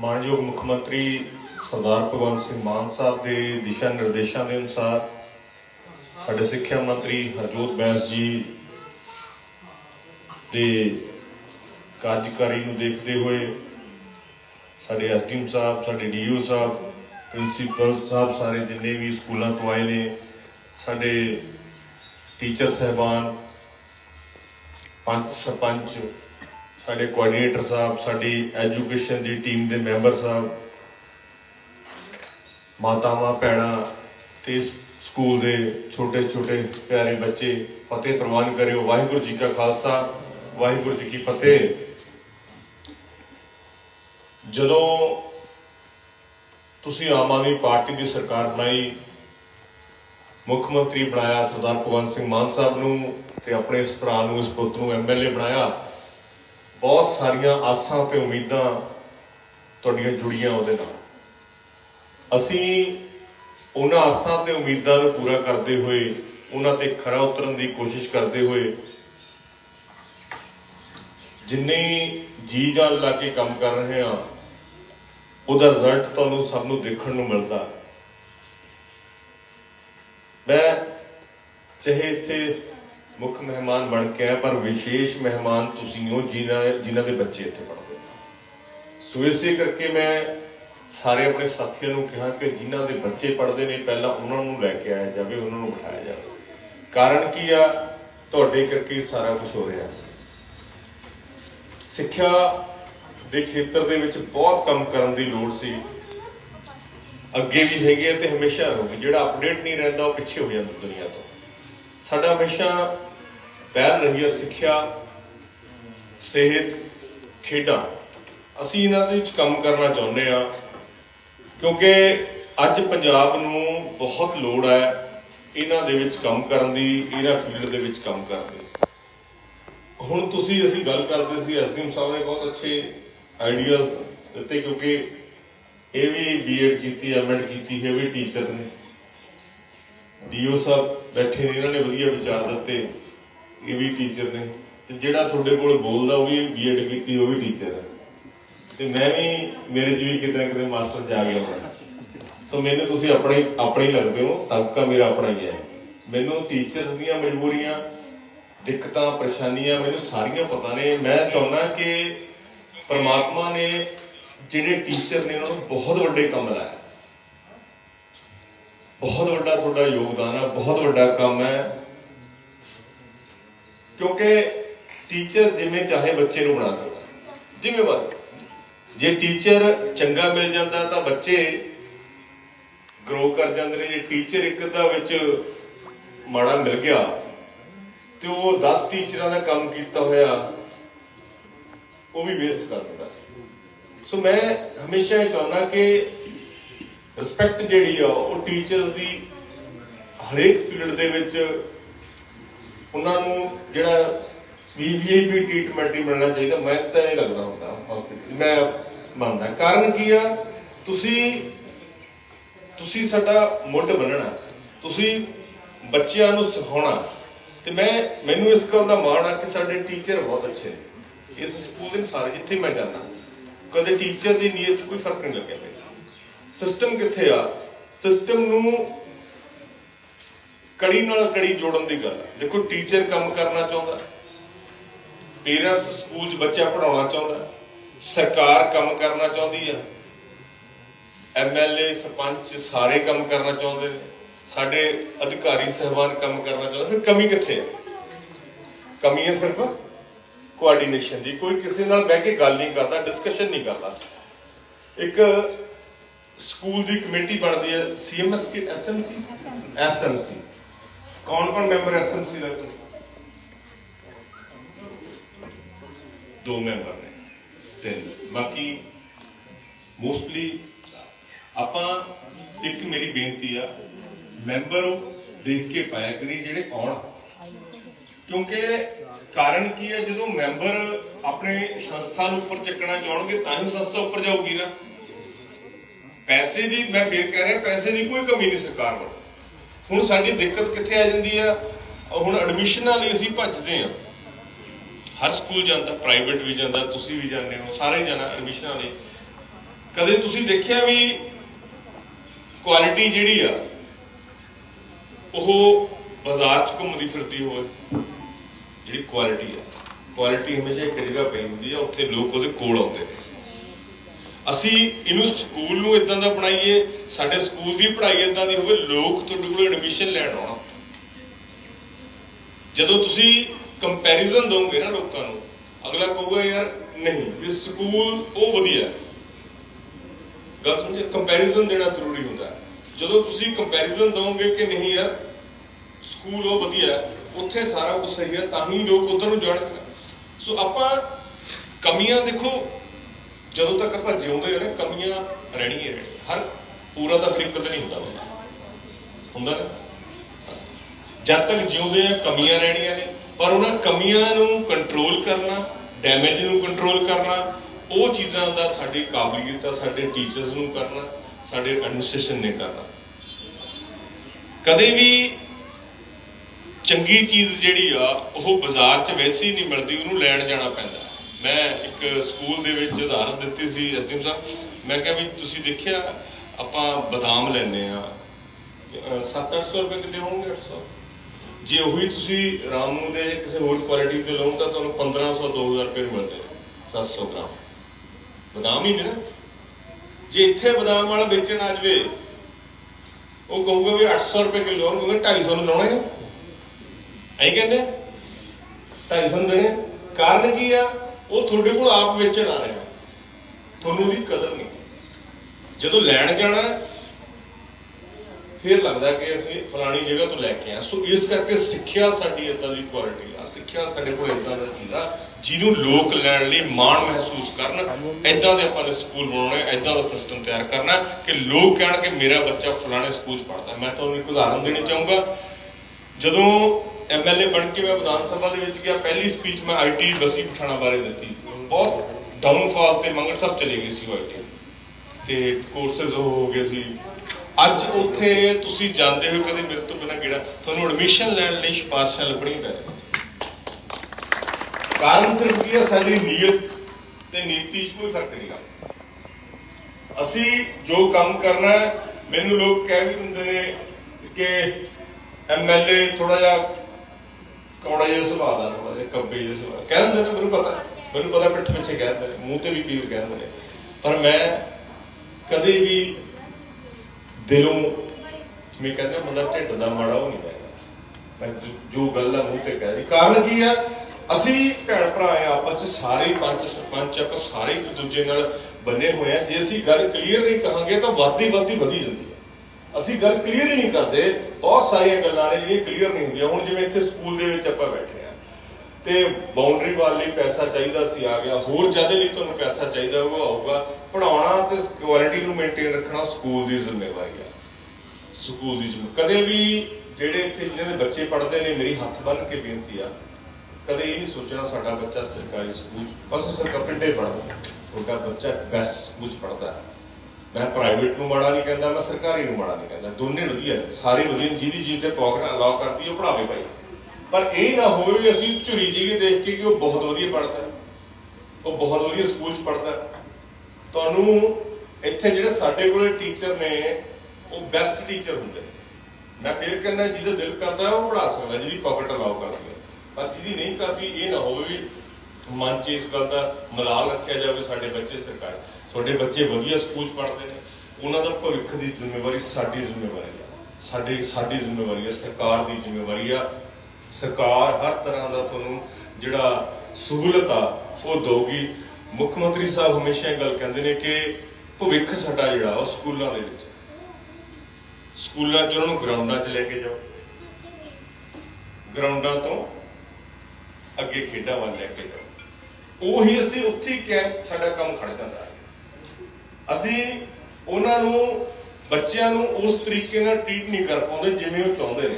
ਮਾਨਯੋਗ ਮੁੱਖ ਮੰਤਰੀ ਸਰਦਾਰ ਭਗਵੰਤ ਸਿੰਘ ਮਾਨ ਸਾਹਿਬ ਦੇ ਦਿਸ਼ਾ ਨਿਰਦੇਸ਼ਾਂ ਦੇ ਅਨੁਸਾਰ ਸਾਡੇ ਸਿੱਖਿਆ ਮੰਤਰੀ ਹਰਜੋਤ ਬੈਂਸ ਜੀ ਦੇ ਕਾਰਜਕਾਰੀ ਨੂੰ ਦੇਖਦੇ ਹੋਏ ਸਾਡੇ ਐਸਡੀਐਮ ਸਾਹਿਬ, ਸਾਡੇ ਡੀਓ ਸਾਹਿਬ, ਪ੍ਰਿੰਸੀਪਲ ਸਾਹਿਬ ਸਾਰੇ ਜਿੰਨੇ ਵੀ ਸਕੂਲਾਂ ਤੋਂ ਆਏ ਨੇ, ਸਾਡੇ ਟੀਚਰ ਸਹਿਬਾਨ ਪੰਚ ਸਰਪੰਚ ਸਾਡੇ ਕੋਆਰਡੀਨੇਟਰ ਸਾਹਿਬ, ਸਾਡੀ ਐਜੂਕੇਸ਼ਨ ਦੀ ਟੀਮ ਦੇ ਮੈਂਬਰ ਸਾਹਿਬ, ਮਾਤਾਵਾਂ, ਭੈਣਾਂ ਤੇ ਸਕੂਲ ਦੇ ਛੋਟੇ ਛੋਟੇ ਪਿਆਰੇ ਬੱਚੇ, ਫਤਿਹ ਪ੍ਰਵਾਨ ਕਰਿਓ। ਵਾਹਿਗੁਰੂ ਜੀ ਕਾ ਖਾਲਸਾ, ਵਾਹਿਗੁਰੂ ਜੀ ਕੀ ਫਤਿਹ। ਜਦੋਂ ਤੁਸੀਂ ਆਮ ਆਦਮੀ ਪਾਰਟੀ ਦੀ ਸਰਕਾਰ ਬਣਾਈ, ਮੁੱਖ ਮੰਤਰੀ ਬਣਾਇਆ ਸਰਦਾਰ ਭਗਵੰਤ ਸਿੰਘ ਮਾਨ ਸਾਹਿਬ ਨੂੰ ਤੇ ਆਪਣੇ ਇਸ ਭਰਾ ਨੂੰ, ਇਸ ਪੁੱਤ ਨੂੰ ਐਮਐਲਏ ਬਣਾਇਆ ਬਹੁਤ ਸਾਰੀਆਂ ਆਸਾਂ ਤੇ ਉਮੀਦਾਂ ਤੁਹਾਡੀਆਂ ਜੁੜੀਆਂ ਉਹਦੇ ਨਾਲ। ਅਸੀਂ ਉਹਨਾਂ ਆਸਾਂ ਤੇ ਉਮੀਦਾਂ ਨੂੰ ਪੂਰਾ ਕਰਦੇ ਹੋਏ, ਉਹਨਾਂ ਤੇ ਖਰਾ ਉਤਰਨ ਦੀ ਕੋਸ਼ਿਸ਼ ਕਰਦੇ ਹੋਏ, ਜਿੰਨੇ ਜੀ ਜਾਨ ਲਾ ਕੇ ਕੰਮ ਕਰ ਰਹੇ ਆ ਉਹਦਾ ਰਿਜ਼ਲਟ ਤੁਹਾਨੂੰ ਸਭ ਨੂੰ ਦੇਖਣ ਨੂੰ ਮਿਲਦਾ। ਮੈਂ ਚਾਹੇ ਇੱਥੇ ਮੁੱਖ ਮਹਿਮਾਨ ਬਣ ਕੇ ਆਇਆ, ਪਰ ਵਿਸ਼ੇਸ਼ ਮਹਿਮਾਨ ਤੁਸੀਂ ਹੋ ਜਿਨ੍ਹਾਂ ਜਿਨ੍ਹਾਂ ਦੇ ਬੱਚੇ ਇੱਥੇ ਪੜ੍ਹਦੇ ਸੋ ਇਸੇ ਕਰਕੇ ਮੈਂ ਸਾਰੇ ਆਪਣੇ ਸਾਥੀਆਂ ਨੂੰ ਕਿਹਾ ਕਿ ਜਿਨ੍ਹਾਂ ਦੇ ਬੱਚੇ ਪੜ੍ਹਦੇ ਨੇ, ਪਹਿਲਾਂ ਉਹਨਾਂ ਨੂੰ ਲੈ ਕੇ ਆਇਆ ਜਾਵੇ, ਉਹਨਾਂ ਨੂੰ ਬਿਠਾਇਆ ਜਾਵੇ। ਕਾਰਨ ਕੀ ਆ? ਤੁਹਾਡੇ ਕਰਕੇ ਸਾਰਾ ਕੁਝ ਹੋ ਰਿਹਾ। ਸਿੱਖਿਆ ਦੇ ਖੇਤਰ ਦੇ ਵਿੱਚ ਬਹੁਤ ਕੰਮ ਕਰਨ ਦੀ ਲੋੜ ਸੀ। ਅੱਗੇ ਵੀ ਹੈਗੇ ਹੈ ਤੇ ਹਮੇਸ਼ਾ ਰਹੂਗੀ। ਜਿਹੜਾ ਅਪਡੇਟ ਨਹੀਂ ਰਹਿੰਦਾ, ਉਹ ਪਿੱਛੇ ਹੋ ਜਾਂਦਾ ਦੁਨੀਆ ਤੋਂ। ਸਾਡਾ ਹਮੇਸ਼ਾ ਪਹਿਲ ਰਹੀ ਹੈ ਸਿੱਖਿਆ, ਸਿਹਤ, ਖੇਡਾਂ। ਅਸੀਂ ਇਹਨਾਂ ਦੇ ਵਿੱਚ ਕੰਮ ਕਰਨਾ ਚਾਹੁੰਦੇ ਆ ਕਿਉਂਕਿ ਅੱਜ ਪੰਜਾਬ ਨੂੰ ਬਹੁਤ ਲੋੜ ਹੈ ਇਹਨਾਂ ਦੇ ਵਿੱਚ ਕੰਮ ਕਰਨ ਦੀ, ਇਹਨਾਂ ਫੀਲਡ ਦੇ ਵਿੱਚ ਕੰਮ ਕਰਨ ਦੀ। ਹੁਣ ਤੁਸੀਂ, ਅਸੀਂ ਗੱਲ ਕਰਦੇ ਸੀ, ਐਸਡੀਐਮ ਸਾਹਿਬ ਨੇ ਬਹੁਤ ਅੱਛੇ ਆਈਡੀਆਜ਼ ਦਿੱਤੇ, ਕਿਉਂਕਿ ਇਹ ਵੀ ਬੀਐਡ ਕੀਤੀ ਐਮਐਡ ਕੀਤੀ ਹੈ ਇਹ ਵੀ ਟੀਚਰ ਨੇ। ਡੀਓ ਸਾਹਿਬ ਬੈਠੇ ਨੇ, ਇਹਨਾਂ ਨੇ ਵਧੀਆ ਵਿਚਾਰ ਦਿੱਤੇ। ਇਹ ਵੀ ਟੀਚਰ ਨੇ। ਤੇ ਜਿਹੜਾ ਤੁਹਾਡੇ ਕੋਲ ਬੋਲਦਾ, ਉਹ ਵੀ ਬੀਐਡ ਕੀਤੀ, ਉਹ ਵੀ ਟੀਚਰ ਹੈ। ਤੇ ਮੈਂ ਵੀ ਮੇਰੇ 'ਚ ਵੀ ਕਿਤੇ ਨਾ ਕਿਤੇ ਮਾਸਟਰ ਜਾ ਗਿਆ ਹੋਣਾ। ਸੋ ਮੈਨੂੰ ਤੁਸੀਂ ਆਪਣੇ ਆਪਣੇ ਹੀ ਲੱਗਦੇ ਹੋ, ਤਬਕਾ ਮੇਰਾ ਆਪਣਾ ਹੀ ਹੈ। ਮੈਨੂੰ ਟੀਚਰਸ ਦੀਆਂ ਮਜਬੂਰੀਆਂ, ਦਿੱਕਤਾਂ, ਪਰੇਸ਼ਾਨੀਆਂ ਮੈਨੂੰ ਸਾਰੀਆਂ ਪਤਾ ਨੇ। ਮੈਂ ਚਾਹੁੰਦਾ ਕਿ ਪਰਮਾਤਮਾ ਨੇ ਜਿਹੜੇ ਟੀਚਰ ਨੇ ਉਹਨਾਂ ਨੂੰ ਬਹੁਤ ਵੱਡੇ ਕੰਮ ਲਾਇਆ। ਬਹੁਤ ਵੱਡਾ ਤੁਹਾਡਾ ਯੋਗਦਾਨ ਹੈ, ਬਹੁਤ ਵੱਡਾ ਕੰਮ ਹੈ। ਕਿਉਂਕਿ ਟੀਚਰ ਜਿਵੇਂ ਚਾਹੇ ਬੱਚੇ ਨੂੰ ਬਣਾ ਸਕਦਾ। ਜਿਵੇਂ ਬਾਤ ਜੇ ਟੀਚਰ ਚੰਗਾ ਮਿਲ ਜਾਂਦਾ ਤਾਂ ਬੱਚੇ ਗਰੋ ਕਰ ਜਾਂਦੇ ਨੇ। ਜੇ ਟੀਚਰ ਇੱਕ ਦਾ ਵਿੱਚ ਮਾੜਾ ਮਿਲ ਗਿਆ ਤੇ ਉਹ 10 ਟੀਚਰਾਂ ਦਾ ਕੰਮ ਕੀਤਾ ਹੋਇਆ, ਉਹ ਵੀ ਵੇਸਟ ਕਰ ਦਿੰਦਾ। ਸੋ ਮੈਂ ਹਮੇਸ਼ਾ ਇਹ ਚਾਹੁੰਦਾ ਕਿ ਰਿਸਪੈਕਟ ਜਿਹੜੀ ਆ, ਉਹ ਟੀਚਰਸ ਦੀ ਹਰੇਕ ਫੀਲਡ ਦੇ ਵਿੱਚ ਉਹਨਾਂ ਨੂੰ ਜਿਹੜਾ ਵੀਵੀਆਈਪੀ ਟ੍ਰੀਟਮੈਂਟ ਹੀ ਮਿਲਣਾ ਚਾਹੀਦਾ। ਮੈਂ ਤਾਂ ਇਹ ਲੱਗਦਾ ਹੁੰਦਾ ਹਸਪੀਟਲ ਮੈਂ ਮੰਨਦਾ। ਕਾਰਨ ਕੀ ਆ? ਤੁਸੀਂ ਤੁਸੀਂ ਸਾਡਾ ਮੁੱਢ ਬੰਨਣਾ। ਤੁਸੀਂ ਬੱਚਿਆਂ ਨੂੰ ਸਿਖਾਉਣਾ। ਤੇ ਮੈਂ ਮੈਨੂੰ ਇਸ ਗੱਲ ਦਾ ਮਾਣ ਆ ਕਿ ਸਾਡੇ ਟੀਚਰ ਬਹੁਤ ਅੱਛੇ ਨੇ। ਇਸ ਸਕੂਲ ਦੇ ਸਾਰੇ, ਜਿੱਥੇ ਮੈਂ ਜਾਂਦਾ, ਕਦੇ ਟੀਚਰ ਦੀ ਨੀਅਤ 'ਚ ਕੋਈ ਫ਼ਰਕ ਨਹੀਂ ਲੱਗਿਆ ਮੈਨੂੰ ਸਿਸਟਮ ਕਿੱਥੇ ਆ? ਸਿਸਟਮ ਨੂੰ ਕੜੀ ਨਾਲ ਕੜੀ ਜੋੜਨ ਦੀ ਗੱਲ ਹੈ ਦੇਖੋ ਟੀਚਰ ਕੰਮ ਕਰਨਾ ਚਾਹੁੰਦਾ ਪੇਰੈਂਟਸ ਸਕੂਲ 'ਚ ਬੱਚਾ ਪੜਾਉਣਾ ਚਾਹੁੰਦਾ ਸਰਕਾਰ ਕੰਮ ਕਰਨਾ ਚਾਹੁੰਦੀ ਆ ਐਮਐਲਏ ਸਰਪੰਚ ਸਾਰੇ ਕੰਮ ਕਰਨਾ ਚਾਹੁੰਦੇ ਨੇ ਸਾਡੇ ਅਧਿਕਾਰੀ ਸਹਿਬਾਨ ਕੰਮ ਕਰਨਾ ਚਾਹੁੰਦੇ ਫਿਰ ਕਮੀ ਕਿੱਥੇ ਹੈ ਕਮੀ ਹੈ ਸਿਰਫ ਕੋਆਰਡੀਨੇਸ਼ਨ ਦੀ ਕੋਈ ਕਿਸੇ ਨਾਲ ਬਹਿ ਕੇ ਗੱਲ ਨਹੀਂ ਕਰਦਾ ਡਿਸਕਸ਼ਨ ਨਹੀਂ ਕਰਦਾ। ਇੱਕ ਸਕੂਲ ਦੀ ਕਮੇਟੀ ਬਣਦੀ ਹੈ ਸੀਐਮਐਸ ਕੀ ਐਸਐਮਸੀ ਐਸਐਮਸੀ ਕੌਣ ਕੌਣ ਮੈਂਬਰ ਐਸਐਮਸੀ ਦਾ ਦੋ ਮੈਂਬਰ ਨੇ, ਤਿੰਨ। ਬਾਕੀ ਮੋਸਟਲੀ ਆਪਾਂ ਇੱਕ ਮੇਰੀ ਬੇਨਤੀ ਆ, ਮੈਂਬਰ ਦੇਖ ਕੇ ਪਾਇਆ ਕਰੀ ਜਿਹੜੇ ਆਉਣ। ਕਿਉਂਕਿ ਕਾਰਨ ਕੀ ਹੈ, ਜਦੋਂ ਮੈਂਬਰ ਆਪਣੇ ਸੰਸਥਾ ਨੂੰ ਉੱਪਰ ਚੱਕਣਾ ਚਾਹਣਗੇ, ਤਾਂ ਹੀ ਸੰਸਥਾ ਉੱਪਰ ਜਾਊਗੀ ਨਾ। ਪੈਸੇ ਦੀ, ਮੈਂ ਫੇਰ ਕਹਿ ਰਿਹਾ, ਪੈਸੇ ਦੀ ਕੋਈ ਕਮੀ ਨਹੀਂ ਸਰਕਾਰ ਵੱਲੋਂ। ਹੁਣ ਸਾਡੀ ਦਿੱਕਤ ਕਿੱਥੇ ਆ ਜਾਂਦੀ ਆ? ਹੁਣ ਐਡਮਿਸ਼ਨਾਂ ਲਈ ਅਸੀਂ ਭੱਜਦੇ ਆ ਹਰ ਸਕੂਲ ਜਾਂਦਾ ਪ੍ਰਾਈਵੇਟ ਵੀ ਜਾਂਦਾ, ਤੁਸੀਂ ਵੀ ਜਾਂਦੇ ਹੋ, ਸਾਰੇ ਜਾਣਾ ਐਡਮਿਸ਼ਨਾਂ ਲਈ। ਕਦੇ ਤੁਸੀਂ ਦੇਖਿਆ ਵੀ ਕੁਆਲਿਟੀ ਜਿਹੜੀ ਆ, ਉਹ ਬਾਜ਼ਾਰ 'ਚ ਘੁੰਮਦੀ ਫਿਰਦੀ ਹੋਵੇ? ਜਿਹੜੀ ਕੁਆਲਿਟੀ ਆ। ਕੁਆਲਿਟੀ ਹਮੇਸ਼ਾ ਇੱਕ ਜਗ੍ਹਾ ਪਈ ਹੁੰਦੀ ਆ, ਉੱਥੇ ਲੋਕ ਉਹਦੇ ਕੋਲ ਆਉਂਦੇ ਨੇ। ਅਸੀਂ ਇਹਨੂੰ ਸਕੂਲ ਨੂੰ ਇਦਾਂ ਦਾ ਬਣਾਈਏ, ਸਾਡੇ ਸਕੂਲ ਦੀ ਪੜ੍ਹਾਈ ਇਦਾਂ ਦੀ ਹੋਵੇ, ਲੋਕ ਤੁਹਾਡੇ ਕੋਲ ਐਡਮਿਸ਼ਨ ਲੈਣ ਆਉਣਾ। ਜਦੋਂ ਤੁਸੀਂ ਕੰਪੈਰੀਜ਼ਨ ਦੋਗੇ ਨਾ ਲੋਕਾਂ ਨੂੰ, ਅਗਲਾ ਕਹੂਗਾ, ਯਾਰ, ਨਹੀਂ, ਵੀ ਸਕੂਲ ਉਹ ਵਧੀਆ ਗੱਲ ਸਮਝੇ? ਕੰਪੈਰੀਜ਼ਨ ਦੇਣਾ ਜ਼ਰੂਰੀ ਹੁੰਦਾ ਜਦੋਂ ਤੁਸੀਂ ਕੰਪੈਰੀਜ਼ਨ ਦੋਗੇ ਕਿ ਨਹੀਂ ਯਾਰ, ਸਕੂਲ ਉਹ ਵਧੀਆ ਉੱਥੇ ਸਾਰਾ ਕੁਝ ਸਹੀ ਹੈ, ਤਾਂ ਹੀ ਲੋਕ ਉਧਰ ਨੂੰ ਜਾਣਗੇ ਸੋ ਆਪਾਂ ਕਮੀਆਂ ਦੇਖੋ ਜਦੋਂ ਤੱਕ ਆਪਾਂ ਜਿਉਂਦੇ ਹਾਂ ਨਾ, ਕਮੀਆਂ ਰਹਿਣੀਆਂ ਹਰ ਪੂਰਾ ਤਾਂ ਫਿਰ ਇੱਕ ਦਿਨ ਨਹੀਂ ਹੁੰਦਾ ਬੰਦਾ। ਹੁੰਦਾ ਨਾ? ਜਦ ਤੱਕ ਜਿਉਂਦੇ ਆ ਕਮੀਆਂ ਰਹਿਣੀਆਂ ਨੇ। ਪਰ ਉਹਨਾਂ ਕਮੀਆਂ ਨੂੰ ਕੰਟਰੋਲ ਕਰਨਾ ਡੈਮੇਜ ਨੂੰ ਕੰਟਰੋਲ ਕਰਨਾ, ਉਹ ਚੀਜ਼ਾਂ ਦਾ ਸਾਡੀ ਕਾਬਲੀਅਤ ਆ, ਸਾਡੇ ਟੀਚਰਸ ਨੂੰ ਕਰਨਾ, ਸਾਡੇ ਐਡਮਿਨਿਸਟ੍ਰੇਸ਼ਨ ਨੇ ਕਰਨਾ। ਕਦੇ ਵੀ ਚੰਗੀ ਚੀਜ਼ ਜਿਹੜੀ ਆ, ਉਹ ਬਾਜ਼ਾਰ 'ਚ ਵੈਸੇ ਹੀ ਨਹੀਂ ਮਿਲਦੀ, ਉਹਨੂੰ ਲੈਣ ਜਾਣਾ ਪੈਂਦਾ। ਮੈਂ ਇੱਕ ਸਕੂਲ ਦੇ ਵਿੱਚ ਉਦਾਹਰਨ ਦਿੱਤੀ ਸੀ ਐਸਡੀਐਮ ਸਾਹਿਬ। ਮੈਂ ਕਿਹਾ ਵੀ ਤੁਸੀਂ ਦੇਖਿਆ ਆਪਾਂ ਬਦਾਮ ਲੈਨੇ ਆ 7-800 ਰੁਪਏ ਕਿੰਨੇ ਹੋਣਗੇ 800 ਜੇ ਉਹੀ ਤੁਸੀਂ ਰਾਮੂ ਦੇ ਕਿਸੇ ਹੋਰ ਕੁਆਲਿਟੀ ਦੇ ਲਓ ਤਾਂ ਤੁਹਾਨੂੰ 1500 2000 ਰੁਪਏ ਨੂੰ ਮਿਲਦੇ ਆ, 700 ਗ੍ਰਾਮ। ਬਦਾਮ ਹੀ ਨੇ ਨਾ। ਜੇ ਇੱਥੇ ਬਦਾਮ ਵਾਲਾ ਵੇਚਣ ਆ ਜਵੇ ਉਹ ਕਹੂਗਾ ਵੀ 800 ਰੁਪਏ ਕਿਲੋ ਉਹਨੂੰ 250 ਨੂੰ ਲਾਉਣੇ ਹੈ ਐਂ ਕਹਿੰਦੇ 250 ਨੂੰ ਦੇਣੇ ਕਾਰਨ ਕੀ ਆ? ਉਹ ਤੁਹਾਡੇ ਕੋਲ ਆਪ ਵੇਚਣ ਆ ਰਿਹਾ ਤੁਹਾਨੂੰ ਉਹਦੀ ਕਦਰ ਨਹੀਂ। ਜਦੋਂ ਲੈਣ ਜਾਣਾ ਫਿਰ ਲੱਗਦਾ ਕਿ ਅਸੀਂ ਫਲਾਣੀ ਜਗ੍ਹਾ ਤੋਂ ਲੈ ਕੇ ਆ ਸੋ ਇਸ ਕਰਕੇ ਸਿੱਖਿਆ ਸਾਡੀ ਇਦਾਂ ਦੀ ਕੁਆਲਿਟੀ ਆ। ਸਿੱਖਿਆ ਸਾਡੇ ਕੋਲ ਇਦਾਂ ਦਾ ਚੀਜ਼ ਆ, ਜਿਹਨੂੰ ਲੋਕ ਲੈਣ ਲਈ ਮਾਣ ਮਹਿਸੂਸ ਕਰਨ। ਇਦਾਂ ਦੇ ਆਪਾਂ ਦੇ ਸਕੂਲ ਬਣਾਉਣੇ ਇਦਾਂ ਦਾ ਸਿਸਟਮ ਤਿਆਰ ਕਰਨਾ ਕਿ ਲੋਕ ਕਹਿਣ ਕਿ ਮੇਰਾ ਬੱਚਾ ਫਲਾਣੇ ਸਕੂਲ 'ਚ ਪੜ੍ਹਦਾ ਮੈਂ ਤੁਹਾਨੂੰ ਇੱਕ ਉਦਾਹਰਨ ਦੇਣੀ ਚਾਹੂੰਗਾ। ਜਦੋਂ ਐਮਐਲਏ ਬਣ ਕੇ ਮੈਂ ਵਿਧਾਨ ਸਭਾ ਦੇ ਵਿੱਚ ਗਿਆ, ਪਹਿਲੀ ਸਪੀਚ ਮੈਂ ਆਈਟੀ ਬਸੀ ਪਠਾਣਾ ਬਾਰੇ ਦਿੱਤੀ। ਬਹੁਤ ਡਾਊਨਫਾਲ ਤੇ ਮੰਗਣ ਸਭ ਚਲੇ ਗਈ ਸੀ ਆਈਟੀ ਤੇ ਕੋਰਸਸ ਹੋ ਗਏ ਸੀ। ਅੱਜ ਉੱਥੇ ਤੁਸੀਂ ਜਾਂਦੇ ਹੋ ਕਦੇ ਮੇਰੇ ਤੋਂ ਬਿਨਾਂ ਕਿਹੜਾ ਤੁਹਾਨੂੰ ਐਡਮਿਸ਼ਨ ਲੈਣ ਲਈ ਸਿਫਾਰਸ਼ਾਂ ਲੱਭਣੀਆਂ ਪੈ ਕਾਰਨ ਸਿਰਫ ਕੀ ਹੈ? ਸਾਡੀ ਨੀਅਤ ਤੇ ਨੀਤੀ 'ਚ ਕੋਈ ਫ਼ਰਕ ਨਹੀਂ ਗਾ ਅਸੀਂ ਜੋ ਕੰਮ ਕਰਨਾ ਮੈਨੂੰ ਲੋਕ ਕਹਿ ਵੀ ਦਿੰਦੇ ਨੇ ਕਿ ਐਮਐਲਏ ਥੋੜਾ ਜਿਹਾ ਕੌੜਾ ਜਿਹਾ ਸੁਭਾਅ ਦਾ ਥੋੜਾ ਜਿਹਾ ਕੱਬੇ ਜਿਹਾ ਸੁਭਾਅ ਕਹਿ ਦਿੰਦੇ ਨੇ, ਮੈਨੂੰ ਪਤਾ ਮੈਨੂੰ ਪਤਾ ਪਿੱਠ ਪਿੱਛੇ ਕਹਿ ਦਿੰਦੇ ਨੇ, ਮੂੰਹ ਤੇ ਵੀ ਕੀ ਕਹਿ ਦਿੰਦੇ ਨੇ। ਪਰ ਮੈਂ ਕਦੇ ਵੀ ਦਿਲੋਂ ਮੈਂ ਕਹਿੰਦਾ ਬੰਦਾ ਢਿੱਡ ਦਾ ਮਾੜਾ ਹੋ ਨਹੀਂ ਪੈਂਦਾ ਮੈਂ ਜੋ- ਗੱਲ ਆ, ਮੂੰਹ ਤੇ ਕਹਿ ਰਹੀ ਕਾਰਨ ਕੀ ਆ? ਅਸੀਂ ਭੈਣ ਭਰਾ ਆ, ਆਪਸ ਚ ਸਾਰੇ ਪੰਚ ਸਰਪੰਚ, ਆਪਾਂ ਸਾਰੇ ਇੱਕ ਦੂਜੇ ਨਾਲ ਬੰਨੇ ਹੋਏ ਆ। ਜੇ ਅਸੀਂ ਗੱਲ ਕਲੀਅਰ ਨਹੀਂ ਕਹਾਂਗੇ, ਤਾਂ ਵੱਧਦੀ ਵੱਧਦੀ ਵਧੀ ਜਾਂਦੀ। ਅਸੀਂ ਗੱਲ ਕਲੀਅਰ ਹੀ ਨਹੀਂ ਕਰਦੇ। ਬਹੁਤ ਸਾਰੀਆਂ ਗੱਲਾਂ ਨੇ ਜਿਹੜੀਆਂ ਕਲੀਅਰ ਨਹੀਂ ਹੁੰਦੀਆਂ। ਹੁਣ ਜਿਵੇਂ ਇੱਥੇ ਸਕੂਲ ਦੇ ਵਿੱਚ ਆਪਾਂ ਬੈਠੇ ਆ ਤੇ ਬਾਉਂਡਰੀ ਵਾਲ ਲਈ ਪੈਸਾ ਚਾਹੀਦਾ ਸੀ, ਆ ਗਿਆ। ਹੋਰ ਜ਼ਿਆਦਾ ਲਈ ਤੁਹਾਨੂੰ ਪੈਸਾ ਚਾਹੀਦਾ ਉਹ ਆਊਗਾ। ਪੜਾਉਣਾ ਤੇ ਕੁਆਲਿਟੀ ਨੂੰ ਮੇਨਟੇਨ ਰੱਖਣਾ ਸਕੂਲ ਦੀ ਜ਼ਿੰਮੇਵਾਰੀ ਆ। ਸਕੂਲ ਦੀ ਜ਼ਿੰਮੇਵਾਰੀ ਕਦੇ ਵੀ ਜਿਹੜੇ ਇੱਥੇ ਜਿਹਨਾਂ ਦੇ ਬੱਚੇ ਪੜ੍ਹਦੇ ਨੇ, ਮੇਰੀ ਹੱਥ ਬੰਨ ਕੇ ਬੇਨਤੀ ਆ, ਕਦੇ ਇਹ ਨਹੀਂ ਸੋਚਣਾ ਸਾਡਾ ਬੱਚਾ ਸਰਕਾਰੀ ਸਕੂਲ 'ਚ- ਬਸ ਸਰਕਾਰੀ ਪਿੰਡੇ ਪੜ੍ਹਦਾ। ਤੁਹਾਡਾ ਬੱਚਾ ਬੈਸਟ ਸਕੂਲ 'ਚ ਪੜ੍ਹਦਾ। ਹੈ ਮੈਂ ਪ੍ਰਾਈਵੇਟ ਨੂੰ ਮਾੜਾ ਨਹੀਂ ਕਹਿੰਦਾ, ਮੈਂ ਸਰਕਾਰੀ ਨੂੰ ਮਾੜਾ ਨਹੀਂ ਕਹਿੰਦਾ। ਦੋਨੇ ਵਧੀਆ ਸਾਰੇ ਵਧੀਆ ਜਿਹਦੀ ਚੀਜ਼ ਤੇ ਪੌਕਟ ਅਲਾਉ ਕਰਦੀ ਉਹ ਪੜਾਵੇ ਭਾਈ। ਪਰ ਇਹ ਨਾ ਹੋਵੇ ਵੀ ਅਸੀਂ ਝੁਰੀ ਜੀ ਦੇਖ ਕੇ ਕਿ ਉਹ ਬਹੁਤ ਵਧੀਆ ਪੜ੍ਹਦਾ ਉਹ ਬਹੁਤ ਵਧੀਆ ਸਕੂਲ 'ਚ ਪੜ੍ਹਦਾ ਤੁਹਾਨੂੰ ਇੱਥੇ ਜਿਹੜੇ ਸਾਡੇ ਕੋਲੇ ਟੀਚਰ ਨੇ, ਉਹ ਬੈਸਟ ਟੀਚਰ ਹੁੰਦੇ ਨੇ। ਮੈਂ ਫੇਰ ਕਹਿੰਦਾ, ਜਿਹਦਾ ਦਿਲ ਕਰਦਾ ਉਹ ਪੜ੍ਹਾ ਸਕਦਾ, ਜਿਹਦੀ ਪਾਕਟ ਅਲਾਉ ਕਰਦੀ ਹੈ। ਪਰ ਜਿਹਦੀ ਨਹੀਂ ਕਰਦੀ, ਇਹ ਨਾ ਹੋਵੇ ਵੀ ਮਨ 'ਚ ਇਸ ਗੱਲ ਦਾ ਮਲਾਲ ਰੱਖਿਆ ਜਾਵੇ ਸਾਡੇ ਬੱਚੇ ਸਰਕਾਰ ਤੁਹਾਡੇ ਬੱਚੇ ਵਧੀਆ ਸਕੂਲ 'ਚ ਪੜ੍ਹਦੇ ਨੇ, ਉਹਨਾਂ ਦਾ ਭਵਿੱਖ ਦੀ ਜ਼ਿੰਮੇਵਾਰੀ ਸਾਡੀ ਜ਼ਿੰਮੇਵਾਰੀ ਹੈ ਸਾਡੀ ਸਾਡੀ ਜ਼ਿੰਮੇਵਾਰੀ ਹੈ ਸਰਕਾਰ ਦੀ ਜ਼ਿੰਮੇਵਾਰੀ ਆ। ਸਰਕਾਰ ਹਰ ਤਰ੍ਹਾਂ ਦਾ ਤੁਹਾਨੂੰ ਜਿਹੜਾ ਸਹੂਲਤ ਆ, ਉਹ ਦਊਗੀ। ਮੁੱਖ ਮੰਤਰੀ ਸਾਹਿਬ ਹਮੇਸ਼ਾ ਇਹ ਗੱਲ ਕਹਿੰਦੇ ਨੇ ਕਿ ਭਵਿੱਖ ਸਾਡਾ ਜਿਹੜਾ, ਉਹ ਸਕੂਲਾਂ ਦੇ ਵਿੱਚ। ਸਕੂਲਾਂ 'ਚ ਉਹਨਾਂ ਨੂੰ ਗਰਾਊਂਡਾਂ 'ਚ ਲੈ ਕੇ ਜਾਓ। ਗਰਾਊਂਡਾਂ ਤੋਂ ਅੱਗੇ ਖੇਡਾਂ ਵੱਲ ਲੈ ਕੇ ਜਾਓ। ਉਹੀ ਅਸੀਂ ਉੱਥੇ ਹੀ ਕਹਿ ਸਾਡਾ ਕੰਮ ਖੜ ਜਾਂਦਾ। ਅਸੀਂ ਉਹਨਾਂ ਨੂੰ, ਬੱਚਿਆਂ ਨੂੰ ਉਸ ਤਰੀਕੇ ਨਾਲ ਟ੍ਰੀਟ ਨਹੀਂ ਕਰ ਪਾਉਂਦੇ ਜਿਵੇਂ ਉਹ ਚਾਹੁੰਦੇ ਨੇ।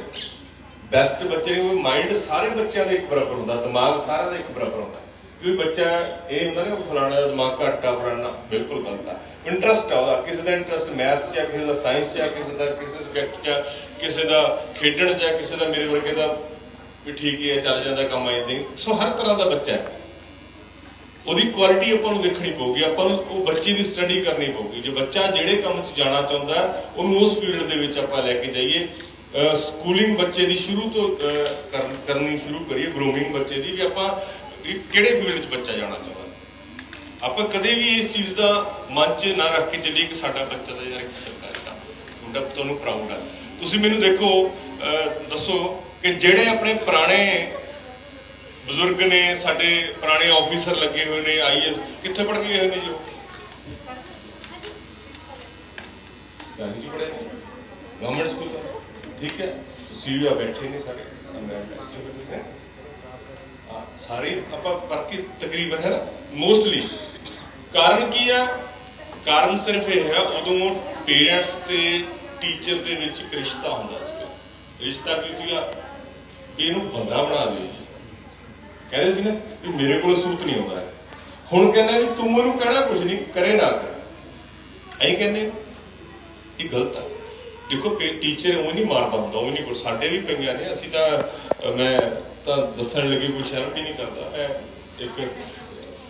ਬੈਸਟ ਬੱਚੇ ਨੂੰ ਮਾਈਂਡ ਸਾਰੇ ਬੱਚਿਆਂ ਦਾ ਇੱਕ ਬਰਾਬਰ ਹੁੰਦਾ, ਦਿਮਾਗ ਸਾਰਿਆਂ ਦਾ ਇੱਕ ਬਰਾਬਰ ਹੁੰਦਾ। ਕੋਈ ਬੱਚਾ ਇਹ ਹੁੰਦਾ ਨਾ ਫਲਾਣਾ ਦਾ ਦਿਮਾਗ ਘੱਟ ਆ, ਫਲਾਣਾ ਬਿਲਕੁਲ ਗਲਤ ਆ। ਇੰਟਰਸਟ ਆ ਉਹਦਾ, ਕਿਸੇ ਦਾ ਇੰਟਰਸਟ ਮੈਥ 'ਚ ਆ, ਕਿਸੇ ਦਾ ਸਾਇੰਸ 'ਚ ਆ, ਕਿਸੇ ਦਾ ਕਿਸੇ ਸਬਜੈਕਟ 'ਚ ਆ, ਕਿਸੇ ਦਾ ਖੇਡਣ 'ਚ ਆ, ਕਿਸੇ ਦਾ ਮੇਰੇ ਵਰਗੇ ਦਾ ਵੀ ਠੀਕ ਹੀ ਹੈ ਚੱਲ ਜਾਂਦਾ ਕੰਮ ਐਦਾਂ ਹੀ ਸੋ ਹਰ ਤਰ੍ਹਾਂ ਦਾ ਬੱਚਾ ਹੈ। ਉਹਦੀ ਕੁਆਲਿਟੀ ਆਪਾਂ ਨੂੰ ਦੇਖਣੀ ਪਊਗੀ, ਆਪਾਂ ਨੂੰ ਉਹ ਬੱਚੇ ਦੀ ਸਟੱਡੀ ਕਰਨੀ ਪਊਗੀ। ਜੇ ਬੱਚਾ ਜਿਹੜੇ ਕੰਮ 'ਚ ਜਾਣਾ ਚਾਹੁੰਦਾ ਉਹਨੂੰ ਉਸ ਫੀਲਡ ਦੇ ਵਿੱਚ ਆਪਾਂ ਲੈ ਕੇ ਜਾਈਏ। ਸਕੂਲਿੰਗ ਬੱਚੇ ਦੀ ਸ਼ੁਰੂ ਤੋਂ ਕਰਨੀ ਸ਼ੁਰੂ ਕਰੀਏ ਗਰੂਮਿੰਗ ਬੱਚੇ ਦੀ ਵੀ ਆਪਾਂ ਕਿਹੜੇ ਫੀਲਡ 'ਚ ਬੱਚਾ ਜਾਣਾ ਚਾਹੁੰਦਾ। ਆਪਾਂ ਕਦੇ ਵੀ ਇਸ ਚੀਜ਼ ਦਾ ਮਨ 'ਚ ਨਾ ਰੱਖ ਕੇ ਚੱਲੀਏ ਕਿ ਸਾਡਾ ਬੱਚਾ ਦਾ ਯਾਰ ਇੱਕ ਸਰਕਾਰੀ ਕੰਮ ਤੁਹਾਡਾ ਤੁਹਾਨੂੰ ਪ੍ਰਾਊਡ ਆ। ਤੁਸੀਂ ਮੈਨੂੰ ਦੇਖੋ ਦੱਸੋ ਕਿ ਜਿਹੜੇ ਆਪਣੇ ਪੁਰਾਣੇ ਬਜ਼ੁਰਗ ਨੇ ਸਾਡੇ ਪੁਰਾਣੇ ਆਫੀਸਰ ਲੱਗੇ ਹੋਏ ਨੇ ਆਈਐਸ ਕਿੱਥੇ ਪੜ੍ਹ ਕੇ ਗਏ ਹੋਏ ਨੇ ਜੋ ਉਹ? ਗਾਂਧੀ ਜੀ ਪੜ੍ਹੇ ਨੇ? ਗਵਰਨਮੈਂਟ ਸਕੂਲ ਤੋਂ? ਠੀਕ ਹੈ, ਤੁਸੀਂ ਵੀ ਆ ਬੈਠੇ ਨੇ ਸਾਡੇ ਸਾਹਮਣੇ ਸਾਰੇ ਆਪਾਂ ਬਾਕੀ ਤਕਰੀਬਨ ਹੈ ਨਾ ਮੋਸਟਲੀ ਕਾਰਨ ਕੀ ਆ? ਕਾਰਨ ਸਿਰਫ ਇਹ ਹੈ, ਉਦੋਂ ਪੇਰੈਂਟਸ ਤੇ ਟੀਚਰ ਦੇ ਵਿੱਚ ਇੱਕ ਰਿਸ਼ਤਾ ਹੁੰਦਾ ਸੀ। ਰਿਸ਼ਤਾ ਕੀ ਸੀਗਾ? ਵੀ ਇਹਨੂੰ ਬੰਦਾ ਬਣਾ ਦੇ ਕਹਿੰਦੇ ਸੀ ਨਾ ਵੀ ਮੇਰੇ ਕੋਲ ਸੂਤ ਨਹੀਂ ਆਉਂਦਾ ਹੁਣ ਕਹਿੰਦੇ ਵੀ ਤੂੰ ਇਹਨੂੰ ਕਹਿਣਾ ਕੁਝ ਨਹੀਂ, ਕਰੇ ਨਾ ਕਰ। ਐਂ ਕਹਿੰਦੇ ਇਹ ਗਲਤ ਆ। ਦੇਖੋ ਕਿ ਟੀਚਰ ਉਹ ਨਹੀਂ ਮਾਰਦਾ ਹੁੰਦਾ ਉਹ ਨਹੀਂ ਕੋਈ ਸਾਡੇ ਵੀ ਪਈਆਂ ਨੇ, ਅਸੀਂ ਤਾਂ, ਮੈਂ ਤਾਂ ਦੱਸਣ ਲੱਗੇ ਕੋਈ ਸ਼ਰਮ ਵੀ ਨਹੀਂ ਕਰਦਾ। ਮੈਂ ਇੱਕ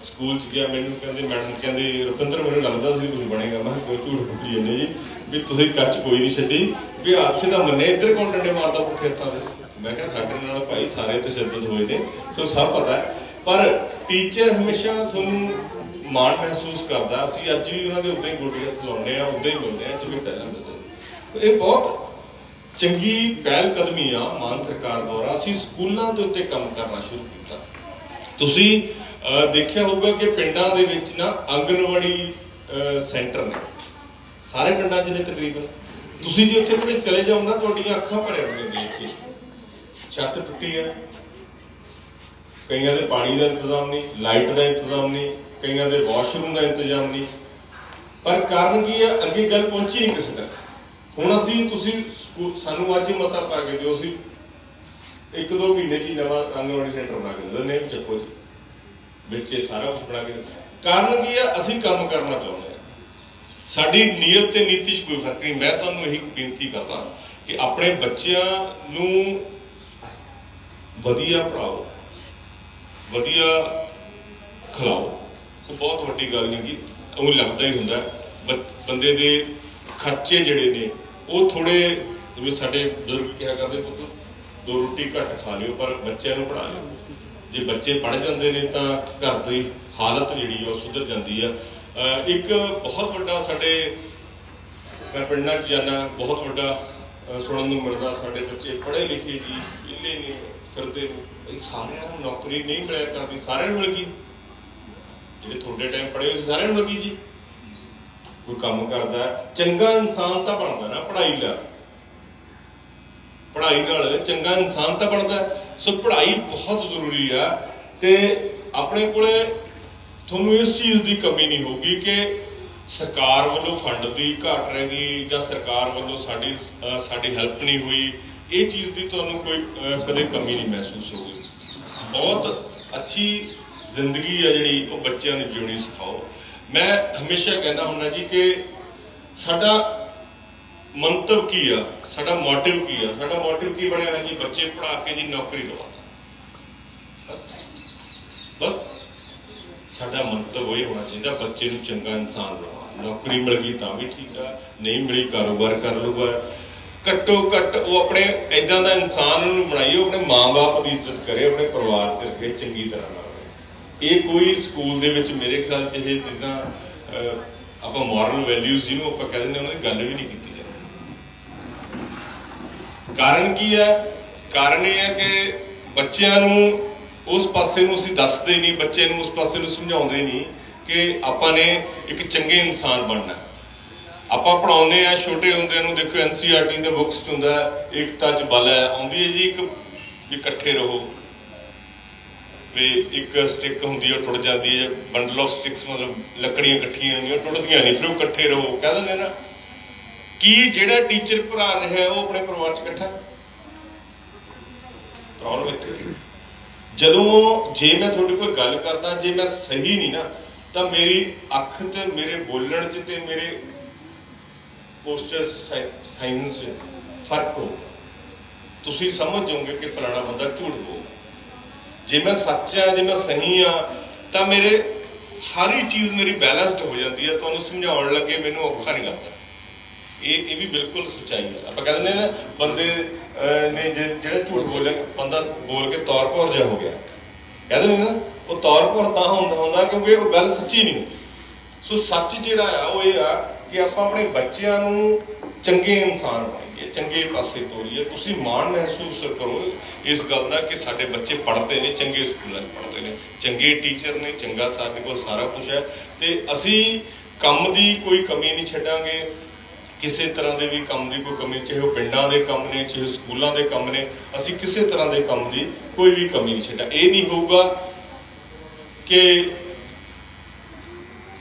ਸਕੂਲ ਚ ਗਿਆ, ਮੈਨੂੰ ਕਹਿੰਦੇ ਮੈਡਮ ਕਹਿੰਦੇ, ਰੁਪਿੰਦਰ, ਮੈਨੂੰ ਲੱਗਦਾ ਸੀ ਕੁਝ ਬਣੇਗਾ। ਮੈਂ ਕਿਹਾ, ਕੋਈ ਝੂਠ ਬੋਲੀ ਜਾਂਦੇ ਜੀ। ਵੀ ਤੁਸੀਂ ਕੱਚ ਕੋਈ ਨਹੀਂ ਛੱਡੀ। ਵੀ ਹਾਦਸੇ ਦਾ ਮੰਨੇ, ਇੱਧਰ ਕੌਣ ਡੰਡੇ ਮਾਰਦਾ ਪੁੱਠੇ ਹੱਥਾਂ ਦੇ? ਮੈਂ ਕਿਹਾ ਸਾਡੇ ਨਾਲ ਭਾਈ ਸਾਰੇ ਤਸ਼ੱਦਦ ਹੋਏ ਨੇ, ਸੋ ਸਭ ਪਤਾ ਹੈ। ਪਰ ਟੀਚਰ ਹਮੇਸ਼ਾ ਤੁਹਾਨੂੰ ਮਾਣ ਮਹਿਸੂਸ ਕਰਦਾ, ਅਸੀਂ ਅੱਜ ਵੀ ਉਹਨਾਂ ਦੇ ਉੱਤੇ ਹੀ ਗੋਡੇ ਹੱਥ ਲਾਉਂਦੇ ਆ ਉੱਤੇ ਹੀ ਬੋਲਦੇ ਆ ਜਿਵੇਂ ਪਹਿਲਾਂ ਮਿਲਦੇ ਇਹ ਬਹੁਤ ਚੰਗੀ ਪਹਿਲ ਕਦਮੀ ਆ ਮਾਨ ਸਰਕਾਰ ਦੁਆਰਾ, ਅਸੀਂ ਸਕੂਲਾਂ ਦੇ ਉੱਤੇ ਕੰਮ ਕਰਨਾ ਸ਼ੁਰੂ ਕੀਤਾ। ਤੁਸੀਂ ਦੇਖਿਆ ਹੋਊਗਾ ਕਿ ਪਿੰਡਾਂ ਦੇ ਵਿੱਚ ਨਾ ਆਂਗਨਵਾੜੀ ਸੈਂਟਰ ਨੇ। ਸਾਰੇ ਪਿੰਡਾਂ 'ਚ ਨੇ ਤਕਰੀਬਨ। ਤੁਸੀਂ ਜੇ ਉੱਥੇ ਕੋਲੇ ਚਲੇ ਜਾਓ ਨਾ, ਤੁਹਾਡੀਆਂ ਅੱਖਾਂ ਭਰ ਆਉਣਗੀਆਂ ਦੇਖ ਕੇ ਛੱਤ ਟੁੱਟੀ ਹੈ। ਕਈਆਂ ਦੇ ਪਾਣੀ ਦਾ ਇੰਤਜ਼ਾਮ ਨਹੀਂ, ਲਾਈਟ ਦਾ ਇੰਤਜ਼ਾਮ ਨਹੀਂ, ਕਈਆਂ ਦੇ ਵਾਸ਼ਰੂਮ ਦਾ ਇੰਤਜ਼ਾਮ ਨਹੀਂ। ਪਰ ਕਾਰਨ ਕੀ ਹੈ? ਅੱਗੇ ਗੱਲ ਪਹੁੰਚੀ ਨਹੀਂ ਕਿਸੇ ਤੱਕ। ਹੁਣ ਅਸੀਂ, ਤੁਸੀਂ ਸਕੂ- ਸਾਨੂੰ ਅੱਜ ਹੀ ਮਤਾ ਪਾ ਕੇ ਦਿਓ, ਅਸੀਂ ਇੱਕ ਦੋ ਮਹੀਨੇ ਚ ਹੀ ਨਵਾਂ ਆਂਗਨਵਾੜੀ ਸੈਂਟਰ ਬਣਾ ਕੇ ਦਿੰਦੇ ਨੇ ਚੱਕੋ ਜੀ। ਵਿੱਚ ਇਹ ਸਾਰਾ ਕੁਝ ਬਣਾ ਕੇ ਦਿੰਦੇ। ਕਾਰਨ ਕੀ ਹੈ? ਅਸੀਂ ਕੰਮ ਕਰਨਾ ਚਾਹੁੰਦੇ ਹਾਂ। ਸਾਡੀ ਨੀਅਤ ਤੇ ਨੀਤੀ 'ਚ ਕੋਈ ਫ਼ਰਕ ਨਹੀਂ। ਮੈਂ ਤੁਹਾਨੂੰ ਇਹੀ ਬੇਨਤੀ ਕਰਦਾ ਕਿ ਆਪਣੇ ਬੱਚਿਆਂ ਨੂੰ ਵਧੀਆ ਪੜਾਓ ਵਧੀਆ ਖਿਲਾਓ। ਉਹ ਬਹੁਤ ਵੱਡੀ ਗੱਲ ਹੈਗੀ ਗੀ, ਉਹ ਲੱਗਦਾ ਹੀ ਹੁੰਦਾ ਬ- ਬੰਦੇ ਦੇ ਖਰਚੇ ਜਿਹੜੇ ਨੇ, ਉਹ ਥੋੜੇ ਜਿਵੇਂ ਸਾਡੇ ਬਜ਼ੁਰਗ ਕਿਹਾ ਕਰਦੇ ਪੁੱਤ, ਦੋ ਰੋਟੀ ਘੱਟ ਖਾ ਲਿਓ, ਪਰ ਬੱਚਿਆਂ ਨੂੰ ਪੜ੍ਹਾ ਲਿਓ। ਜੇ ਬੱਚੇ ਪੜ੍ਹ ਜਾਂਦੇ ਨੇ ਤਾਂ ਘਰ ਦੀ ਹਾਲਤ ਜਿਹੜੀ ਆ, ਉਹ ਸੁਧਰ ਜਾਂਦੀ ਆ। ਇੱਕ ਬਹੁਤ ਵੱਡਾ ਸਾਡੇ, ਮੈਂ ਪਿੰਡਾਂ 'ਚ ਜਾਣਾ ਬਹੁਤ ਵੱਡਾ ਸੁਣਨ ਨੂੰ ਮਿਲਦਾ ਸਾਡੇ ਬੱਚੇ ਪੜ੍ਹੇ ਲਿਖੇ ਜੀ ਵਿਹਲੇ ਨੇ ਫਿਰਦੇ ਨੇ ਇਹ ਸਾਰਿਆਂ ਨੂੰ ਨੌਕਰੀ ਨਹੀਂ ਮਿਲਿਆ ਕਰਦੀ ਸਾਰਿਆਂ ਨੂੰ ਮਿਲ ਗਈ। ਜਿਹੜੇ ਤੁਹਾਡੇ ਟਾਈਮ ਪੜ੍ਹੇ ਹੋਏ ਸੀ, ਸਾਰਿਆਂ ਨੂੰ ਮਿਲ ਗਈ ਜੀ। ਕੋਈ ਕੰਮ ਕਰਦਾ ਚੰਗਾ ਇਨਸਾਨ ਤਾਂ ਬਣਦਾ ਨਾ ਪੜ੍ਹਾਈ ਨਾਲ। ਪੜ੍ਹਾਈ ਨਾਲ ਚੰਗਾ ਇਨਸਾਨ ਤਾਂ ਬਣਦਾ ਸੋ ਪੜ੍ਹਾਈ ਬਹੁਤ ਜ਼ਰੂਰੀ ਆ ਤੇ ਆਪਣੇ ਕੋਲੇ ਤੁਹਾਨੂੰ ਇਸ ਚੀਜ਼ ਦੀ ਕਮੀ ਨਹੀਂ ਹੋਊਗੀ ਕਿ ਸਰਕਾਰ ਵੱਲੋਂ ਫੰਡ ਦੀ ਘਾਟ ਰਹਿ ਜਾਂ ਸਰਕਾਰ ਵੱਲੋਂ ਸਾਡੀ ਸਾਡੀ ਹੈਲਪ ਨਹੀਂ ਹੋਈ। ਇਹ ਚੀਜ਼ ਦੀ ਤੁਹਾਨੂੰ ਕੋਈ ਕਦੇ ਕਮੀ ਨਹੀਂ ਮਹਿਸੂਸ ਹੋਊਗੀ ਬਹੁਤ ਅੱਛੀ ਜ਼ਿੰਦਗੀ ਆ ਜਿਹੜੀ ਉਹ ਬੱਚਿਆਂ ਨੂੰ ਜਿਉਣੀ ਸਿਖਾਓ। ਮੈਂ ਹਮੇਸ਼ਾ ਕਹਿੰਦਾ ਹੁੰਦਾ ਜੀ ਕਿ ਸਾਡਾ ਮੰਤਵ ਕੀ ਆ? ਸਾਡਾ ਮੋਟਿਵ ਕੀ ਆ? ਸਾਡਾ ਮੋਟਿਵ ਕੀ ਬਣਿਆ ਹੈ ਜੀ? ਬੱਚੇ ਪੜ੍ਹਾ ਕੇ ਜੀ ਨੌਕਰੀ ਦਵਾਤਾ ਬਸ। ਸਾਡਾ ਮੰਤਵ ਇਹ ਹੋਣਾ ਚਾਹੀਦਾ, ਬੱਚੇ ਨੂੰ ਚੰਗਾ ਇਨਸਾਨ ਬਣਾਉਣਾ। ਨੌਕਰੀ ਮਿਲ ਗਈ ਤਾਂ ਵੀ ਠੀਕ ਆ, ਨਹੀਂ ਮਿਲੀ ਕਾਰੋਬਾਰ ਕਰ ਲੂਗਾ ਘੱਟੋ ਘੱਟ ਉਹ ਆਪਣੇ ਐਦਾਂ ਦਾ ਇਨਸਾਨ ਨੂੰ ਬਣਾਈਏ, ਉਹ ਆਪਣੇ ਮਾਂ-ਬਾਪ ਦੀ ਇੱਜ਼ਤ ਕਰੇ, ਆਪਣੇ ਪਰਿਵਾਰ 'ਚ ਰੱਖੇ, ਚੰਗੀ ਤਰ੍ਹਾਂ ਨਾਲ ਰਹੇ। ਇਹ ਕੋਈ ਸਕੂਲ ਦੇ ਵਿੱਚ ਮੇਰੇ ਖਿਆਲ 'ਚ ਇਹ ਚੀਜ਼ਾਂ ਆਪਾਂ ਮੋਰਲ ਵੈਲਿਊਜ਼ ਜਿਹਨੂੰ ਆਪਾਂ ਕਹਿੰਦੇ ਨੇ, ਉਹਨਾਂ ਦੀ ਗੱਲ ਵੀ ਨਹੀਂ ਕੀਤੀ ਜਾਂਦੀ। ਕਾਰਨ ਕੀ ਹੈ? ਕਾਰਨ ਇਹ ਹੈ ਕਿ ਬੱਚਿਆਂ ਨੂੰ ਉਸ ਪਾਸੇ ਨੂੰ ਅਸੀਂ ਦੱਸਦੇ ਨਹੀਂ, ਬੱਚੇ ਨੂੰ ਉਸ ਪਾਸੇ ਨੂੰ ਸਮਝਾਉਂਦੇ ਨਹੀਂ ਕਿ ਆਪਾਂ ਨੇ ਇੱਕ ਚੰਗੇ ਇਨਸਾਨ ਬਣਨਾ ਆਪਾਂ ਪੜਾਉਂਦੇ ਆ ਛੋਟੇ ਹੁੰਦੇ ਨੂੰ ਦੇਖੋ ਐਨਸੀਆਰਟੀ ਦੇ ਬੁੱਕਸ ਚ ਹੁੰਦਾ ਏਕਤਾ ਚ ਬਲ ਹੈ, ਆਉਂਦੀ ਹੈ ਜੀ ਇੱਕ ਵੀ ਇਕੱਠੇ ਰਹੋ। ਵੀ ਇੱਕ ਸਟਿਕ ਹੁੰਦੀ ਹੈ ਟੁੱਟ ਜਾਂਦੀ ਹੈ ਬੰਡਲ ਆਫ ਸਟਿਕਸ ਮਤਲਬ ਲੱਕੜੀਆਂ ਇਕੱਠੀਆਂ ਹੁੰਦੀਆਂ ਟੁੱਟਦੀਆਂ ਨਹੀਂ, ਫਿਰ ਉਹ ਇਕੱਠੇ ਰਹੋ, ਕਹਿ ਦਿੰਦੇ ਨਾ। ਕੀ ਜਿਹੜਾ ਟੀਚਰ ਭਰਾ ਰਿਹਾ ਉਹ ਆਪਣੇ ਪਰਿਵਾਰ ਚ ਇਕੱਠਾ ਪ੍ਰੋਬਲਮ ਇੱਥੇ ਜਦੋਂ ਜੇ ਮੈਂ ਤੁਹਾਡੇ ਕੋਲ ਗੱਲ ਕਰਦਾ, ਜੇ ਮੈਂ ਸਹੀ ਨਹੀਂ ਨਾ, ਤਾਂ ਮੇਰੀ ਅੱਖ ਤੇ, ਮੇਰੇ ਬੋਲਣ ਚ ਤੇ ਮੇਰੇ ਪੋਸਚਰ ਸਾਇੰਸ ਫ਼ਰਕ ਹੋ ਤੁਸੀਂ ਸਮਝ ਜਾਓਗੇ ਕਿ ਫਲਾਣਾ ਬੰਦਾ ਝੂਠ ਬੋਲ ਜੇ ਮੈਂ ਸੱਚ ਆ ਜੇ ਮੈਂ ਸਹੀ ਆ ਤਾਂ ਮੇਰੇ ਸਾਰੀ ਚੀਜ਼ ਮੇਰੀ ਬੈਲੈਂਸਡ ਹੋ ਜਾਂਦੀ ਹੈ। ਤੁਹਾਨੂੰ ਸਮਝਾਉਣ ਲੱਗੇ ਮੈਨੂੰ ਔਖਾ ਨਹੀਂ ਲੱਗਦਾ। ਇਹ ਇਹ ਵੀ ਬਿਲਕੁਲ ਸੱਚਾਈ ਹੈ। ਆਪਾਂ ਕਹਿੰਦੇ ਨੇ ਨਾ, ਬੰਦੇ ਨੇ ਜੇ- ਜਿਹੜਾ ਝੂਠ ਬੋਲਿਆ, ਬੰਦਾ ਬੋਲ ਕੇ ਤੌਰ ਭੌਰ ਜਿਹਾ ਹੋ ਗਿਆ। ਕਹਿੰਦੇ ਨੇ ਨਾ, ਉਹ ਤੌਰ ਭੌਰ ਤਾਂ ਹੁੰਦਾ ਹੁੰਦਾ ਕਿਉਂਕਿ ਉਹ ਗੱਲ ਸੱਚੀ ਨਹੀਂ ਸੋ ਸੱਚ ਜਿਹੜਾ ਆ, ਉਹ ਇਹ ਆ ਕਿ ਆਪਾਂ ਆਪਣੇ ਬੱਚਿਆਂ ਨੂੰ ਚੰਗੇ ਇਨਸਾਨ ਬਣਾਈਏ, ਚੰਗੇ ਪਾਸੇ ਤੋਰੀਏ। ਤੁਸੀਂ ਮਾਣ ਮਹਿਸੂਸ ਕਰੋ ਇਸ ਗੱਲ ਦਾ ਕਿ ਸਾਡੇ ਬੱਚੇ ਪੜ੍ਹਦੇ ਨੇ, ਚੰਗੇ ਸਕੂਲਾਂ 'ਚ ਪੜ੍ਹਦੇ ਨੇ, ਚੰਗੇ ਟੀਚਰ ਨੇ, ਚੰਗਾ ਸਾਡੇ ਕੋਲ ਸਾਰਾ ਕੁਝ ਹੈ। ਤੇ ਅਸੀਂ ਕੰਮ ਦੀ ਕੋਈ ਕਮੀ ਨਹੀਂ ਛੱਡਾਂਗੇ। ਕਿਸੇ ਤਰ੍ਹਾਂ ਦੇ ਵੀ ਕੰਮ ਦੀ ਕੋਈ ਕਮੀ, ਚਾਹੇ ਉਹ ਪਿੰਡਾਂ ਦੇ ਕੰਮ ਨੇ, ਚਾਹੇ ਸਕੂਲਾਂ ਦੇ ਕੰਮ ਨੇ, ਅਸੀਂ ਕਿਸੇ ਤਰ੍ਹਾਂ ਦੇ ਕੰਮ ਦੀ ਕੋਈ ਵੀ ਕਮੀ ਨਹੀਂ ਛੱਡਾ। ਇਹ ਨਹੀਂ ਹੋਊਗਾ ਕਿ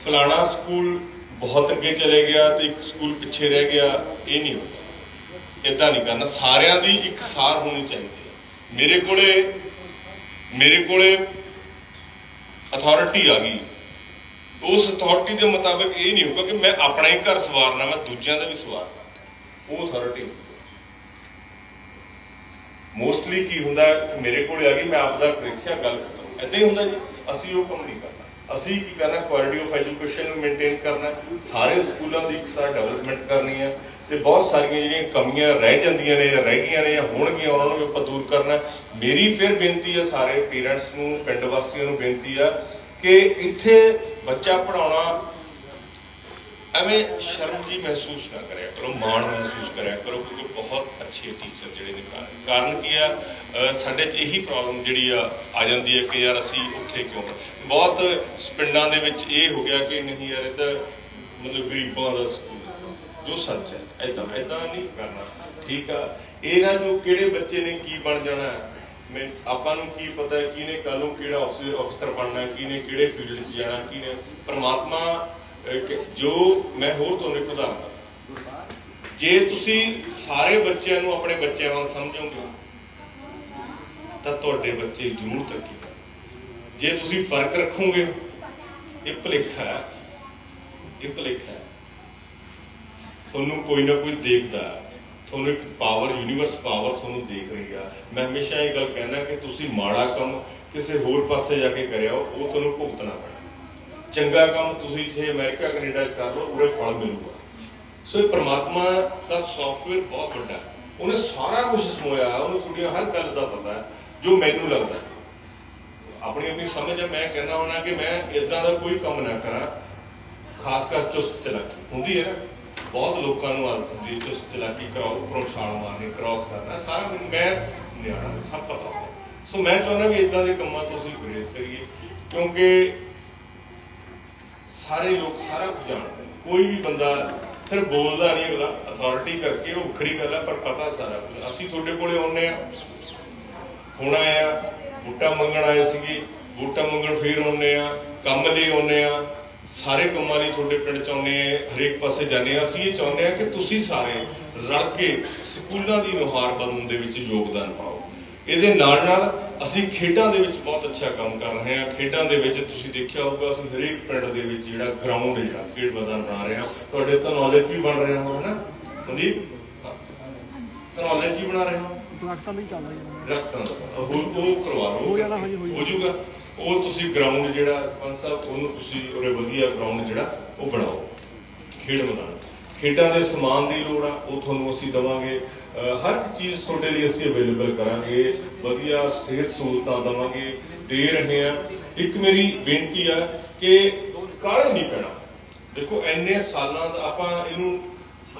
ਫਲਾਣਾ ਸਕੂਲ ਬਹੁਤ ਅੱਗੇ ਚਲੇ ਗਿਆ ਤੇ ਇੱਕ ਸਕੂਲ ਪਿੱਛੇ ਰਹਿ ਗਿਆ, ਇਹ ਨਹੀਂ ਹੁੰਦਾ। ਇਦਾਂ ਨਹੀਂ ਕਰਨਾ। ਸਾਰਿਆਂ ਦੀ ਇੱਕ ਸਾਰ ਹੋਣੀ ਚਾਹੀਦੀ ਹੈ। ਮੇਰੇ ਕੋਲੇ ਮੇਰੇ ਕੋਲੇ ਅਥਾਰਟੀ ਆ ਗਈ। ਉਸ ਅਥਾਰਟੀ ਦੇ ਮੁਤਾਬਕ ਇਹ ਨਹੀਂ ਹੋਊਗਾ ਕਿ ਮੈਂ ਆਪਣਾ ਹੀ ਘਰ ਸਵਾਰਨਾ, ਮੈਂ ਦੂਜਿਆਂ ਦਾ ਵੀ ਸਵਾਰਨਾ। ਉਹ ਅਥਾਰਟੀ ਮੋਸਟਲੀ ਕੀ ਹੁੰਦਾ, ਮੇਰੇ ਕੋਲੇ ਆ ਗਈ, ਮੈਂ ਆਪਦਾ ਪ੍ਰੀਖਿਆ ਗੱਲ ਖਤਮ। ਏਦਾਂ ਹੀ ਹੁੰਦਾ ਜੀ। ਅਸੀਂ ਉਹ ਕੰਮ ਨਹੀਂ ਕਰਨਾ ਅਸੀਂ ਕੀ ਕਰਨਾ ਕੁਆਲਿਟੀ ਆਫ ਐਜੂਕੇਸ਼ਨ ਨੂੰ ਮੇਨਟੇਨ ਕਰਨਾ, ਸਾਰੇ ਸਕੂਲਾਂ ਦੀ ਇੱਕ ਸਾਰ ਡਿਵੈਲਪਮੈਂਟ ਕਰਨੀ ਹੈ ਤੇ ਬਹੁਤ ਸਾਰੀਆਂ ਜਿਹੜੀਆਂ ਕਮੀਆਂ ਰਹਿ ਜਾਂਦੀਆਂ ਨੇ ਜਾਂ ਰਹਿ ਗਈਆਂ ਨੇ ਜਾਂ ਹੋਣਗੀਆਂ, ਉਹਨਾਂ ਨੂੰ ਵੀ ਆਪਾਂ ਦੂਰ ਕਰਨਾ। ਮੇਰੀ ਫਿਰ ਬੇਨਤੀ ਹੈ ਸਾਰੇ ਪੇਰੈਂਟਸ ਨੂੰ, ਪਿੰਡ ਵਾਸੀਆਂ ਨੂੰ ਬੇਨਤੀ ਆ ਕਿ ਇੱਥੇ ਬੱਚਾ ਪੜਾਉਣਾ ਐਵੇਂ ਸ਼ਰਮ ਜੀ ਮਹਿਸੂਸ ਨਾ ਕਰਿਆ ਕਰੋ, ਮਾਣ ਮਹਿਸੂਸ ਕਰਿਆ ਕਰੋ, ਕਿਉਂਕਿ ਬਹੁਤ ਅੱਛੇ ਟੀਚਰ ਜਿਹੜੇ ਨੇ ਕਾਰਨ। ਕੀ ਆ? ਸਾਡੇ 'ਚ ਇਹੀ ਪ੍ਰੋਬਲਮ ਜਿਹੜੀ ਆ ਆ ਜਾਂਦੀ ਹੈ ਕਿ ਯਾਰ ਅਸੀਂ ਉੱਥੇ ਕਿਉਂ ਬਹੁਤ ਪਿੰਡਾਂ ਦੇ ਵਿੱਚ ਇਹ ਹੋ ਗਿਆ ਕਿ ਨਹੀਂ ਯਾਰ, ਇਹ ਤਾਂ ਮਤਲਬ ਗਰੀਬਾਂ ਦਾ ਸਕੂਲ ਜੋ ਸੱਚ ਹੈ ਐਦਾਂ ਐਦਾਂ ਨਹੀਂ ਕਰਨਾ। ਠੀਕ ਆ? ਇਹ ਨਾ ਜੋ ਕਿਹੜੇ ਬੱਚੇ ਨੇ ਕੀ ਬਣ ਜਾਣਾ ਮੈਂ, ਆਪਾਂ ਨੂੰ ਕੀ ਪਤਾ ਹੈ ਕਿਹਨੇ ਕੱਲ ਨੂੰ ਕਿਹੜਾ ਅਫਸਰ ਬਣਨਾ ਕਿਹਨੇ ਕਿਹੜੇ ਫੀਲਡ 'ਚ ਜਾਣਾ ਕਿਹਨੇ, ਪਰਮਾਤਮਾ ਜੋ ਮੈਂ ਹੋਰ ਤੁਹਾਨੂੰ ਇੱਕ ਉਦਾਹਰਨ ਜੇ ਤੁਸੀਂ ਸਾਰੇ ਬੱਚਿਆਂ ਨੂੰ ਆਪਣੇ ਬੱਚਿਆਂ ਵਾਂਗ ਸਮਝੋਗੇ, ਤਾਂ ਤੁਹਾਡੇ ਬੱਚੇ ਜ਼ਰੂਰ ਤਰੱਕੀ ਕਰਨਗੇ। ਜੇ ਤੁਸੀਂ ਫ਼ਰਕ ਰੱਖੋਗੇ, ਇਹ ਭੁਲੇਖਾ ਹੈ। ਇਹ ਭੁਲੇਖਾ ਹੈ। ਤੁਹਾਨੂੰ ਕੋਈ ਨਾ ਕੋਈ ਦੇਖਦਾ ਤੁਹਾਨੂੰ ਇੱਕ ਪਾਵਰ ਯੂਨੀਵਰਸ ਪਾਵਰ ਤੁਹਾਨੂੰ ਦੇਖ ਰਹੀ ਆ। ਮੈਂ ਹਮੇਸ਼ਾ ਇਹ ਗੱਲ ਕਹਿੰਦਾ ਕਿ ਤੁਸੀਂ ਮਾੜਾ ਕੰਮ ਕਿਸੇ ਹੋਰ ਪਾਸੇ ਜਾ ਕੇ ਕਰਿਆ ਉਹ ਤੁਹਾਨੂੰ ਭੁਗਤਣਾ ਪੈਣਾ। ਚੰਗਾ ਕੰਮ ਤੁਸੀਂ ਜੇ ਅਮਰੀਕਾ, ਕੈਨੇਡਾ 'ਚ ਕਰ ਲਓ ਉਹਦੇ ਫਲ ਮਿਲੂਗਾ। ਸੋ ਇਹ ਪ੍ਰਮਾਤਮਾ ਦਾ ਸੌਫਟਵੇਅਰ ਬਹੁਤ ਵੱਡਾ ਉਹਨੇ ਸਾਰਾ ਕੁਝ ਸਮੋਇਆ, ਉਹਨੂੰ ਤੁਹਾਡੀ ਹਰ ਗੱਲ ਦਾ ਪਤਾ ਹੈ, ਜੋ ਮੈਨੂੰ ਲੱਗਦਾ ਆਪਣੀ ਆਪਣੀ ਸਮਝ ਹੈ, ਮੈਂ ਕਹਿੰਦਾ ਹੋਣਾ ਕਿ ਮੈਂ ਇਦਾਂ ਦਾ ਕੋਈ ਕੰਮ ਨਾ ਕਰਾਂ, ਖਾਸ ਕਰ ਚੁਸਤ ਚਲਾਕੀ। ਹੁੰਦੀ ਹੈ, ਬਹੁਤ ਲੋਕਾਂ ਨੂੰ ਆਦਤ ਹੁੰਦੀ ਹੈ ਚੁਸਤ ਚਲਾਕੀ ਕਰਾਓ, ਉੱਪਰੋਂ ਛਾਲ ਮਾਰਨੀ ਕ੍ਰਾਸ ਕਰਨਾ, ਸਾਰਾ ਕੁਝ ਮੈਂ ਨਿਆਣਾ, ਸਭ ਪਤਾ ਹੁੰਦਾ। ਸੋ ਮੈਂ ਚਾਹੁੰਦਾ ਕਿ ਇਦਾਂ ਦੇ ਕੰਮਾਂ ਤੋਂ ਅਸੀਂ ਗੁਰੇਜ਼ ਕਰੀਏ, ਕਿਉਂਕਿ ਸਾਰੇ ਲੋਕ ਸਾਰਾ ਕੁਝ ਜਾਣਦੇ ਕੋਈ ਵੀ ਬੰਦਾ ਸਿਰਫ ਬੋਲਦਾ ਨਹੀਂ, ਅਗਲਾ ਅਥਾਰਟੀ ਕਰਕੇ ਉਹ ਵੱਖਰੀ ਗੱਲ ਹੈ ਪਰ ਪਤਾ ਸਾਰਾ ਅਸੀਂ ਤੁਹਾਡੇ ਕੋਲੇ ਆਉਂਦੇ ਆ ਹੁਣ ਆਏ ਆ ਮੰਗਣ ਆਏ ਸੀਗੇ। ਵੋਟਾਂ ਮੰਗਣ ਫੇਰ ਆਉਂਦੇ ਆ ਕੰਮ ਲਈ ਆਉਂਦੇ ਆ ਸਾਰੇ ਕੰਮਾਂ ਲਈ ਤੁਹਾਡੇ ਪਿੰਡ ਚ ਆਉਂਦੇ ਆ ਹਰੇਕ ਪਾਸੇ ਜਾਂਦੇ ਆ ਅਸੀਂ ਇਹ ਚਾਹੁੰਦੇ ਆ ਕਿ ਤੁਸੀਂ ਸਾਰੇ ਰਲ ਕੇ ਸਕੂਲਾਂ ਦੀ ਨੁਹਾਰ ਬਣਨ ਦੇ ਵਿੱਚ ਯੋਗਦਾਨ ਪਾਓ। ਇਹਦੇ ਨਾਲ ਨਾਲ ਅਸੀਂ ਖੇਡਾਂ ਦੇ ਵਿੱਚ ਬਹੁਤ ਅੱਛਾ ਕੰਮ ਕਰ ਰਹੇ ਹਾਂ। ਖੇਡਾਂ ਦੇ ਵਿੱਚ ਤੁਸੀਂ ਦੇਖਿਆ ਹੋਊਗਾ ਅਸੀਂ ਹਰੇਕ ਪਿੰਡ ਦੇ ਵਿੱਚ ਜਿਹੜਾ ਗਰਾਊਂਡ ਹੈ ਜਿਹੜਾ ਖੇਡ ਮੈਦਾਨ ਬਣਾ ਰਹੇ ਹਾਂ। ਤੁਹਾਡੇ ਤਾਂ ਨੌਲੇਜ ਵੀ ਬਣ ਰਿਹਾ ਹੋਣਾ ਨਾ? ਸੰਦੀਪ। ਤਾਂ ਨੌਲੇਜ ਵੀ ਬਣਾ ਰਹੇ ਹੋ? ਦਰਖਤਾਂ ਲਈ ਚੱਲ ਰਹੀ ਹੈ ਰੱਖਾਂ ਦਾ। ਉਹ ਉਹ ਕਰਵਾ ਲਓ। ਹੋ ਜਾਣਾ, ਹਾਂਜੀ, ਹੋ ਜਾਊਗਾ। ਉਹ ਤੁਸੀਂ ਗਰਾਊਂਡ ਜਿਹੜਾ ਸਰਪੰਚ ਸਾਹਿਬ ਉਹਨੂੰ ਤੁਸੀਂ ਉਹਰੇ ਵਧੀਆ ਗਰਾਊਂਡ ਜਿਹੜਾ ਉਹ ਬਣਾਓ। ਖੇਡ ਮੈਦਾਨ। ਖੇਡਾਂ ਦੇ ਸਮਾਨ ਦੀ ਲੋੜ ਆ ਉਹ ਤੁਹਾਨੂੰ ਅਸੀਂ ਦਵਾਂਗੇ। ਹਰ ਇੱਕ ਚੀਜ਼ ਤੁਹਾਡੇ ਲਈ ਅਸੀਂ ਅਵੇਲੇਬਲ ਕਰਾਂਗੇ। ਵਧੀਆ ਸਿਹਤ ਸਹੂਲਤਾਂ ਦਵਾਂਗੇ, ਦੇ ਰਹੇ ਆ ਇੱਕ ਮੇਰੀ ਬੇਨਤੀ ਆ ਕਿ ਕਾਰਨ ਨਹੀਂ ਪੈਣਾ। ਦੇਖੋ, ਇੰਨੇ ਸਾਲਾਂ ਦਾ ਆਪਾਂ ਇਹਨੂੰ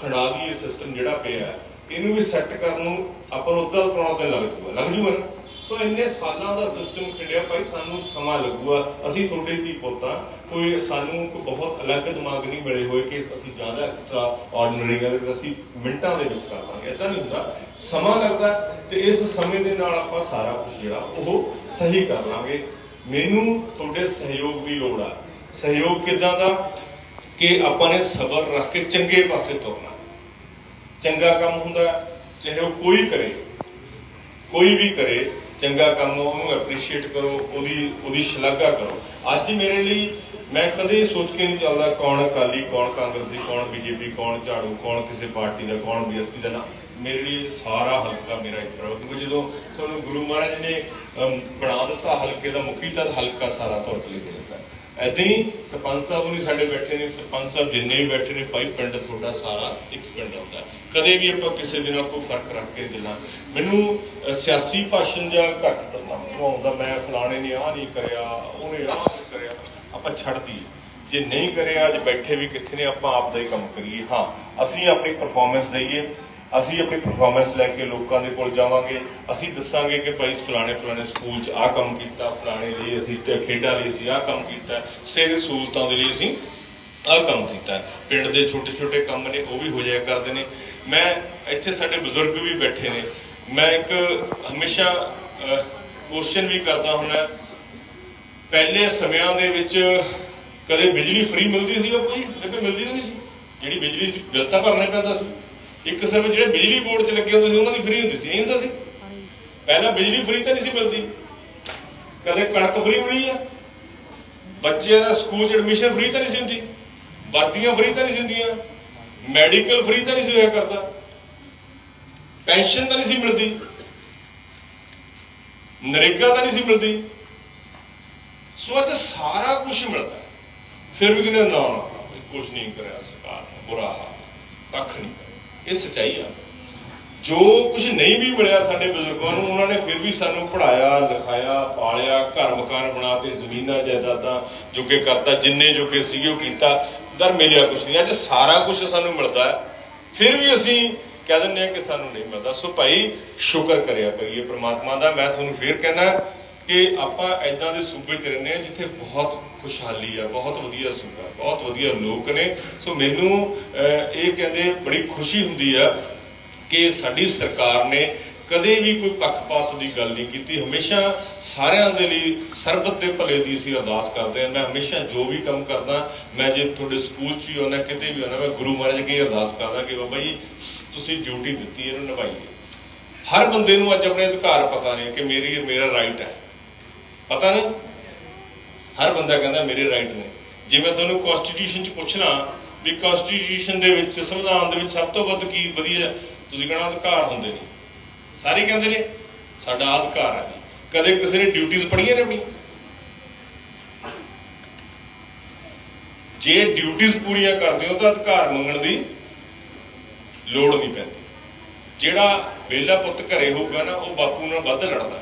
ਖੜਾ ਦੀ ਸਿਸਟਮ ਜਿਹੜਾ ਪਿਆ, ਇਹਨੂੰ ਵੀ ਸੈੱਟ ਕਰਨ ਨੂੰ ਆਪਾਂ ਨੂੰ ਅੱਧਾ ਪੌਣਾ ਦਿਨ ਲੱਗ ਜੂਗਾ। ਲੱਗ ਜੂਗਾ ਨਾ? ਸੋ ਇੰਨੇ ਸਾਲਾਂ ਦਾ ਸਿਸਟਮ ਖੜਿਆ ਭਾਈ, ਸਾਨੂੰ ਸਮਾਂ ਲੱਗੂਗਾ। ਅਸੀਂ ਤੁਹਾਡੇ ਦੀ ਪੋਤਾ ਕੋਈ ਸਾਨੂੰ ਕੋਈ ਬਹੁਤ ਅਲੱਗ ਦਿਮਾਗ ਨਹੀਂ ਮਿਲੇ ਹੋਏ ਕਿ ਅਸੀਂ ਜ਼ਿਆਦਾ ਐਕਸਟਰਾ ਆਰਡੀਨਰੀ ਗੱਲ ਅਸੀਂ ਮਿੰਟਾਂ ਦੇ ਵਿੱਚ ਕਰ ਲਾਂਗੇ। ਇਦਾਂ ਨਹੀਂ ਹੁੰਦਾ। ਸਮਾਂ ਲੱਗਦਾ ਤੇ ਇਸ ਸਮੇਂ ਦੇ ਨਾਲ ਆਪਾਂ ਸਾਰਾ ਕੁਝ ਜਿਹੜਾ, ਉਹ ਸਹੀ ਕਰ ਲਾਂਗੇ। ਮੈਨੂੰ ਤੁਹਾਡੇ ਸਹਿਯੋਗ ਦੀ ਲੋੜ ਆ। ਸਹਿਯੋਗ ਕਿਦਾਂ ਦਾ? ਕਿ ਆਪਾਂ ਨੇ ਸਬਰ ਰੱਖ ਕੇ ਚੰਗੇ ਪਾਸੇ ਤੁਰਨਾ। ਚੰਗਾ ਕੰਮ ਹੁੰਦਾ, ਚਾਹੇ ਉਹ ਕੋਈ ਕਰੇ, ਕੋਈ ਵੀ ਕਰੇ ਚੰਗਾ ਕੰਮ ਉਹਨੂੰ ਐਪਰੀਸ਼ੀਏਟ ਕਰੋ, ਉਹਦੀ ਉਹਦੀ ਸ਼ਲਾਘਾ ਕਰੋ। ਅੱਜ ਮੇਰੇ ਲਈ ਮੈਂ ਕਦੇ ਸੋਚ ਕੇ ਨਹੀਂ ਚੱਲਦਾ ਕੌਣ ਅਕਾਲੀ, ਕੌਣ ਕਾਂਗਰਸੀ, ਕੌਣ ਬੀਜੇਪੀ, ਕੌਣ ਝਾੜੂ, ਕੌਣ ਕਿਸੇ ਪਾਰਟੀ ਦਾ, ਕੌਣ ਬੀਐਸਪੀ ਦਾ ਨਾ ਮੇਰੇ ਲਈ ਸਾਰਾ ਹਲਕਾ ਮੇਰਾ ਇੱਕ ਤਰ੍ਹਾਂ ਕਿਉਂਕਿ ਜਦੋਂ ਤੁਹਾਨੂੰ ਗੁਰੂ ਮਹਾਰਾਜ ਨੇ ਬਣਾ ਦਿੱਤਾ ਹਲਕੇ ਦਾ ਮੁਖੀ, ਤਾਂ ਹਲਕਾ ਸਾਰਾ ਤੁਹਾਡੇ ਲਈ ਦਿੱਤਾ। ਏਦਾਂ ਹੀ ਸਰਪੰਚ ਸਾਹਿਬ ਵੀ ਸਾਡੇ ਬੈਠੇ ਨੇ, ਸਰਪੰਚ ਸਾਹਿਬ ਜਿੰਨੇ ਵੀ ਬੈਠੇ ਨੇ, ਭਾਈ ਪਿੰਡ ਤੁਹਾਡਾ ਸਾਰਾ ਇੱਕ ਪਿੰਡ ਹੁੰਦਾ। ਕਦੇ ਵੀ ਆਪਾਂ ਕਿਸੇ ਦੇ ਨਾਲ ਕੋਈ ਫ਼ਰਕ ਰੱਖ ਕੇ ਚੱਲਾਂ ਮੈਨੂੰ ਸਿਆਸੀ ਭਾਸ਼ਣ ਜਾਂ ਘੱਟ ਕਰਨਾ ਆਉਂਦਾ, ਮੈਂ ਫਲਾਣੇ ਨੇ ਆਹ ਨਹੀਂ ਕਰਿਆ ਉਹਨੇ ਆਹ ਨਹੀਂ ਕਰਿਆ, ਆਪਾਂ ਛੱਡ ਦਈਏ। ਜੇ ਨਹੀਂ ਕਰਿਆ, ਅੱਜ ਬੈਠੇ ਵੀ ਕਿੱਥੇ ਨੇ, ਆਪਾਂ ਆਪ ਦਾ ਹੀ ਕੰਮ ਕਰੀਏ। ਹਾਂ, ਅਸੀਂ ਆਪਣੀ ਪਰਫਾਰਮੈਂਸ ਦਈਏ, ਅਸੀਂ ਆਪਣੀ ਪਰਫਾਰਮੈਂਸ ਲੈ ਕੇ ਲੋਕਾਂ ਦੇ ਕੋਲ ਜਾਵਾਂਗੇ, ਅਸੀਂ ਦੱਸਾਂਗੇ ਕਿ ਭਾਈ ਫਲਾਣੇ ਫਲਾਣੇ ਸਕੂਲ 'ਚ ਆਹ ਕੰਮ ਕੀਤਾ, ਫਲਾਣੇ ਲਈ ਅਸੀਂ ਖੇਡਾਂ ਲਈ ਅਸੀਂ ਆਹ ਕੰਮ ਕੀਤਾ, ਸਿਹਤ ਸਹੂਲਤਾਂ ਦੇ ਲਈ ਅਸੀਂ ਆਹ ਕੰਮ ਕੀਤਾ। ਪਿੰਡ ਦੇ ਛੋਟੇ ਛੋਟੇ ਕੰਮ ਨੇ, ਉਹ ਵੀ ਹੋ ਜਾਇਆ ਕਰਦੇ ਨੇ। ਮੈਂ ਇੱਥੇ ਸਾਡੇ ਬਜ਼ੁਰਗ ਵੀ ਬੈਠੇ ਨੇ। ਮੈਂ ਇੱਕ ਹਮੇਸ਼ਾ ਕੁਐਸਚਨ ਵੀ ਕਰਦਾ ਹੁੰਦਾ। ਪਹਿਲੇ ਸਮਿਆਂ ਦੇ ਵਿੱਚ ਕਦੇ ਬਿਜਲੀ ਫ੍ਰੀ ਮਿਲਦੀ ਸੀ ਬਾਪੂ ਜੀ ਲੱਗੇ ਮਿਲਦੀ ਤਾਂ ਨਹੀਂ ਸੀ। ਜਿਹੜੀ ਬਿਜਲੀ ਸੀ, ਬਿੱਲ ਤਾਂ ਭਰਨਾ ਪੈਂਦਾ ਸੀ। ਇੱਕ ਸਮੇਂ ਜਿਹੜੇ ਬਿਜਲੀ ਬੋਰਡ 'ਚ ਲੱਗੇ ਹੁੰਦੇ ਸੀ, ਉਹਨਾਂ ਦੀ ਫ੍ਰੀ ਹੁੰਦੀ ਸੀ। ਇਹ ਹੁੰਦਾ ਸੀ। ਪਹਿਲਾਂ ਬਿਜਲੀ ਫ੍ਰੀ ਤਾਂ ਨਹੀਂ ਸੀ ਮਿਲਦੀ। ਕਦੇ ਕਣਕ ਫ੍ਰੀ ਮਿਲੀ ਆ। ਬੱਚਿਆਂ ਦਾ ਸਕੂਲ 'ਚ ਐਡਮਿਸ਼ਨ ਫ੍ਰੀ ਤਾਂ ਨਹੀਂ ਸੀ ਹੁੰਦੀ। ਵਰਦੀਆਂ ਫ੍ਰੀ ਤਾਂ ਨਹੀਂ ਸੀ ਹੁੰਦੀਆਂ। ਮੈਡੀਕਲ ਫ੍ਰੀ ਤਾਂ ਨਹੀਂ ਸੀ ਹੋਇਆ ਕਰਦਾ। ਪੈਨਸ਼ਨ ਤਾਂ ਨਹੀਂ ਸੀ ਮਿਲਦੀ। ਨਰੇਗਾ ਤਾਂ ਨਹੀਂ ਸੀ ਮਿਲਦੀ। ਸੋ ਅੱਜ ਸਾਰਾ ਕੁਝ ਮਿਲਦਾ ਫਿਰ ਵੀ ਕਹਿੰਦੇ, ਨਾ ਨਾ ਕੁਝ ਨਹੀਂ ਕਰਿਆ ਸਰਕਾਰ ਨੇ, ਬੁਰਾ ਹਾਲ ਕੱਖ ਨਹੀਂ ਕਰਿਆ। ਇਹ ਸੱਚਾਈ ਆ। ਜੋ ਕੁਝ ਨਹੀਂ ਵੀ ਮਿਲਿਆ ਸਾਡੇ ਬਜ਼ੁਰਗਾਂ ਨੂੰ, ਉਹਨਾਂ ਨੇ ਫਿਰ ਵੀ ਸਾਨੂੰ ਪੜਾਇਆ ਲਿਖਾਇਆ, ਪਾਲਿਆ, ਘਰ ਮਕਾਨ ਬਣਾਤੇ ਜ਼ਮੀਨਾਂ, ਜਾਇਦਾਦਾਂ ਜੋਗੇ ਕਰਤਾ, ਜਿੰਨੇ ਜੋਗੇ ਸੀਗੇ ਉਹ ਕੀਤਾ। ਪਰ ਮਿਲਿਆ ਕੁਝ ਨਹੀਂ। ਅੱਜ ਸਾਰਾ ਕੁਝ ਸਾਨੂੰ ਮਿਲਦਾ ਹੈ। ਫਿਰ ਵੀ ਅਸੀਂ ਕਹਿ ਦਿੰਦੇ ਆ ਕਿ ਸਾਨੂੰ ਨਹੀਂ ਮਿਲਦਾ। ਸੋ ਭਾਈ, ਸ਼ੁਕਰ ਕਰਿਆ ਕਰੀਏ ਪ੍ਰਮਾਤਮਾ ਦਾ। ਮੈਂ ਤੁਹਾਨੂੰ ਫੇਰ ਕਹਿਣਾ ਕਿ ਆਪਾਂ ਐਦਾਂ ਦੇ ਸੂਬੇ 'ਚ ਰਹਿੰਦੇ ਆ ਜਿੱਥੇ ਬਹੁਤ ਖੁਸ਼ਹਾਲੀ ਆ, ਬਹੁਤ ਵਧੀਆ ਸੂਬਾ, ਬਹੁਤ ਵਧੀਆ ਲੋਕ ਨੇ। ਸੋ ਮੈਨੂੰ ਇਹ ਕਹਿੰਦੇ ਬੜੀ ਖੁਸ਼ੀ ਹੁੰਦੀ ਆ ਕਿ ਸਾਡੀ ਸਰਕਾਰ ਨੇ ਕਦੇ ਵੀ ਕੋਈ ਪੱਖਪਾਤ ਦੀ ਗੱਲ ਨਹੀਂ ਕੀਤੀ। ਹਮੇਸ਼ਾ ਸਾਰਿਆਂ ਦੇ ਲਈ ਸਰਬਤ ਦੇ ਭਲੇ ਦੀ ਅਸੀਂ ਅਰਦਾਸ ਕਰਦੇ ਹਾਂ। ਮੈਂ ਹਮੇਸ਼ਾ ਜੋ ਵੀ ਕੰਮ ਕਰਦਾ, ਮੈਂ ਜੇ ਤੁਹਾਡੇ ਸਕੂਲ 'ਚ ਵੀ ਆਉਣਾ ਕਿਤੇ ਵੀ ਆਉਣਾ ਮੈਂ ਗੁਰੂ ਮਹਾਰਾਜ ਅੱਗੇ ਅਰਦਾਸ ਕਰਦਾ ਕਿ ਬਾਬਾ ਜੀ, ਤੁਸੀਂ ਡਿਊਟੀ ਦਿੱਤੀ, ਇਹਨੂੰ ਨਿਭਾਈਏ। ਹਰ ਬੰਦੇ ਨੂੰ ਅੱਜ ਆਪਣੇ ਅਧਿਕਾਰ ਪਤਾ ਨੇ ਕਿ ਮੇਰੀ, ਮੇਰਾ ਰਾਈਟ ਹੈ। ਪਤਾ ਨਹੀਂ ਹਰ ਬੰਦਾ ਕਹਿੰਦਾ, ਮੇਰੇ ਰਾਈਟ ਨੇ। ਜੇ ਮੈਂ ਤੁਹਾਨੂੰ ਕਨਸਟੀਟਿਊਸ਼ਨ 'ਚ ਪੁੱਛਣਾ, ਵੀ ਕਨਸਟੀਟਿਊਸ਼ਨ ਦੇ ਵਿੱਚ, ਸੰਵਿਧਾਨ ਦੇ ਵਿੱਚ ਸਭ ਤੋਂ ਵੱਧ ਕੀ ਵਧੀਆ, ਤੁਸੀਂ ਕਹਣਾ ਅਧਿਕਾਰ ਹੁੰਦੇ ਨੇ। ਸਾਰੇ ਕਹਿੰਦੇ ਨੇ, ਸਾਡਾ ਅਧਿਕਾਰ ਹੈ। ਕਦੇ ਕਿਸੇ ਨੇ ਡਿਊਟੀਆਂ ਪੜੀਆਂ ਨੇ ਆਪਣੀ ਜੇ ਡਿਊਟੀਆਂ ਪੂਰੀਆਂ ਕਰਦੇ ਹੋ ਤਾਂ ਅਧਿਕਾਰ ਮੰਗਣ ਦੀ ਲੋੜ ਨਹੀਂ ਪੈਂਦੀ। ਜਿਹੜਾ ਵੇਲਾ ਪੁੱਤ ਘਰੇ ਹੋਊਗਾ ਨਾ, ਉਹ ਬਾਪੂ ਨਾਲ ਵੱਧ ਲੜਦਾ।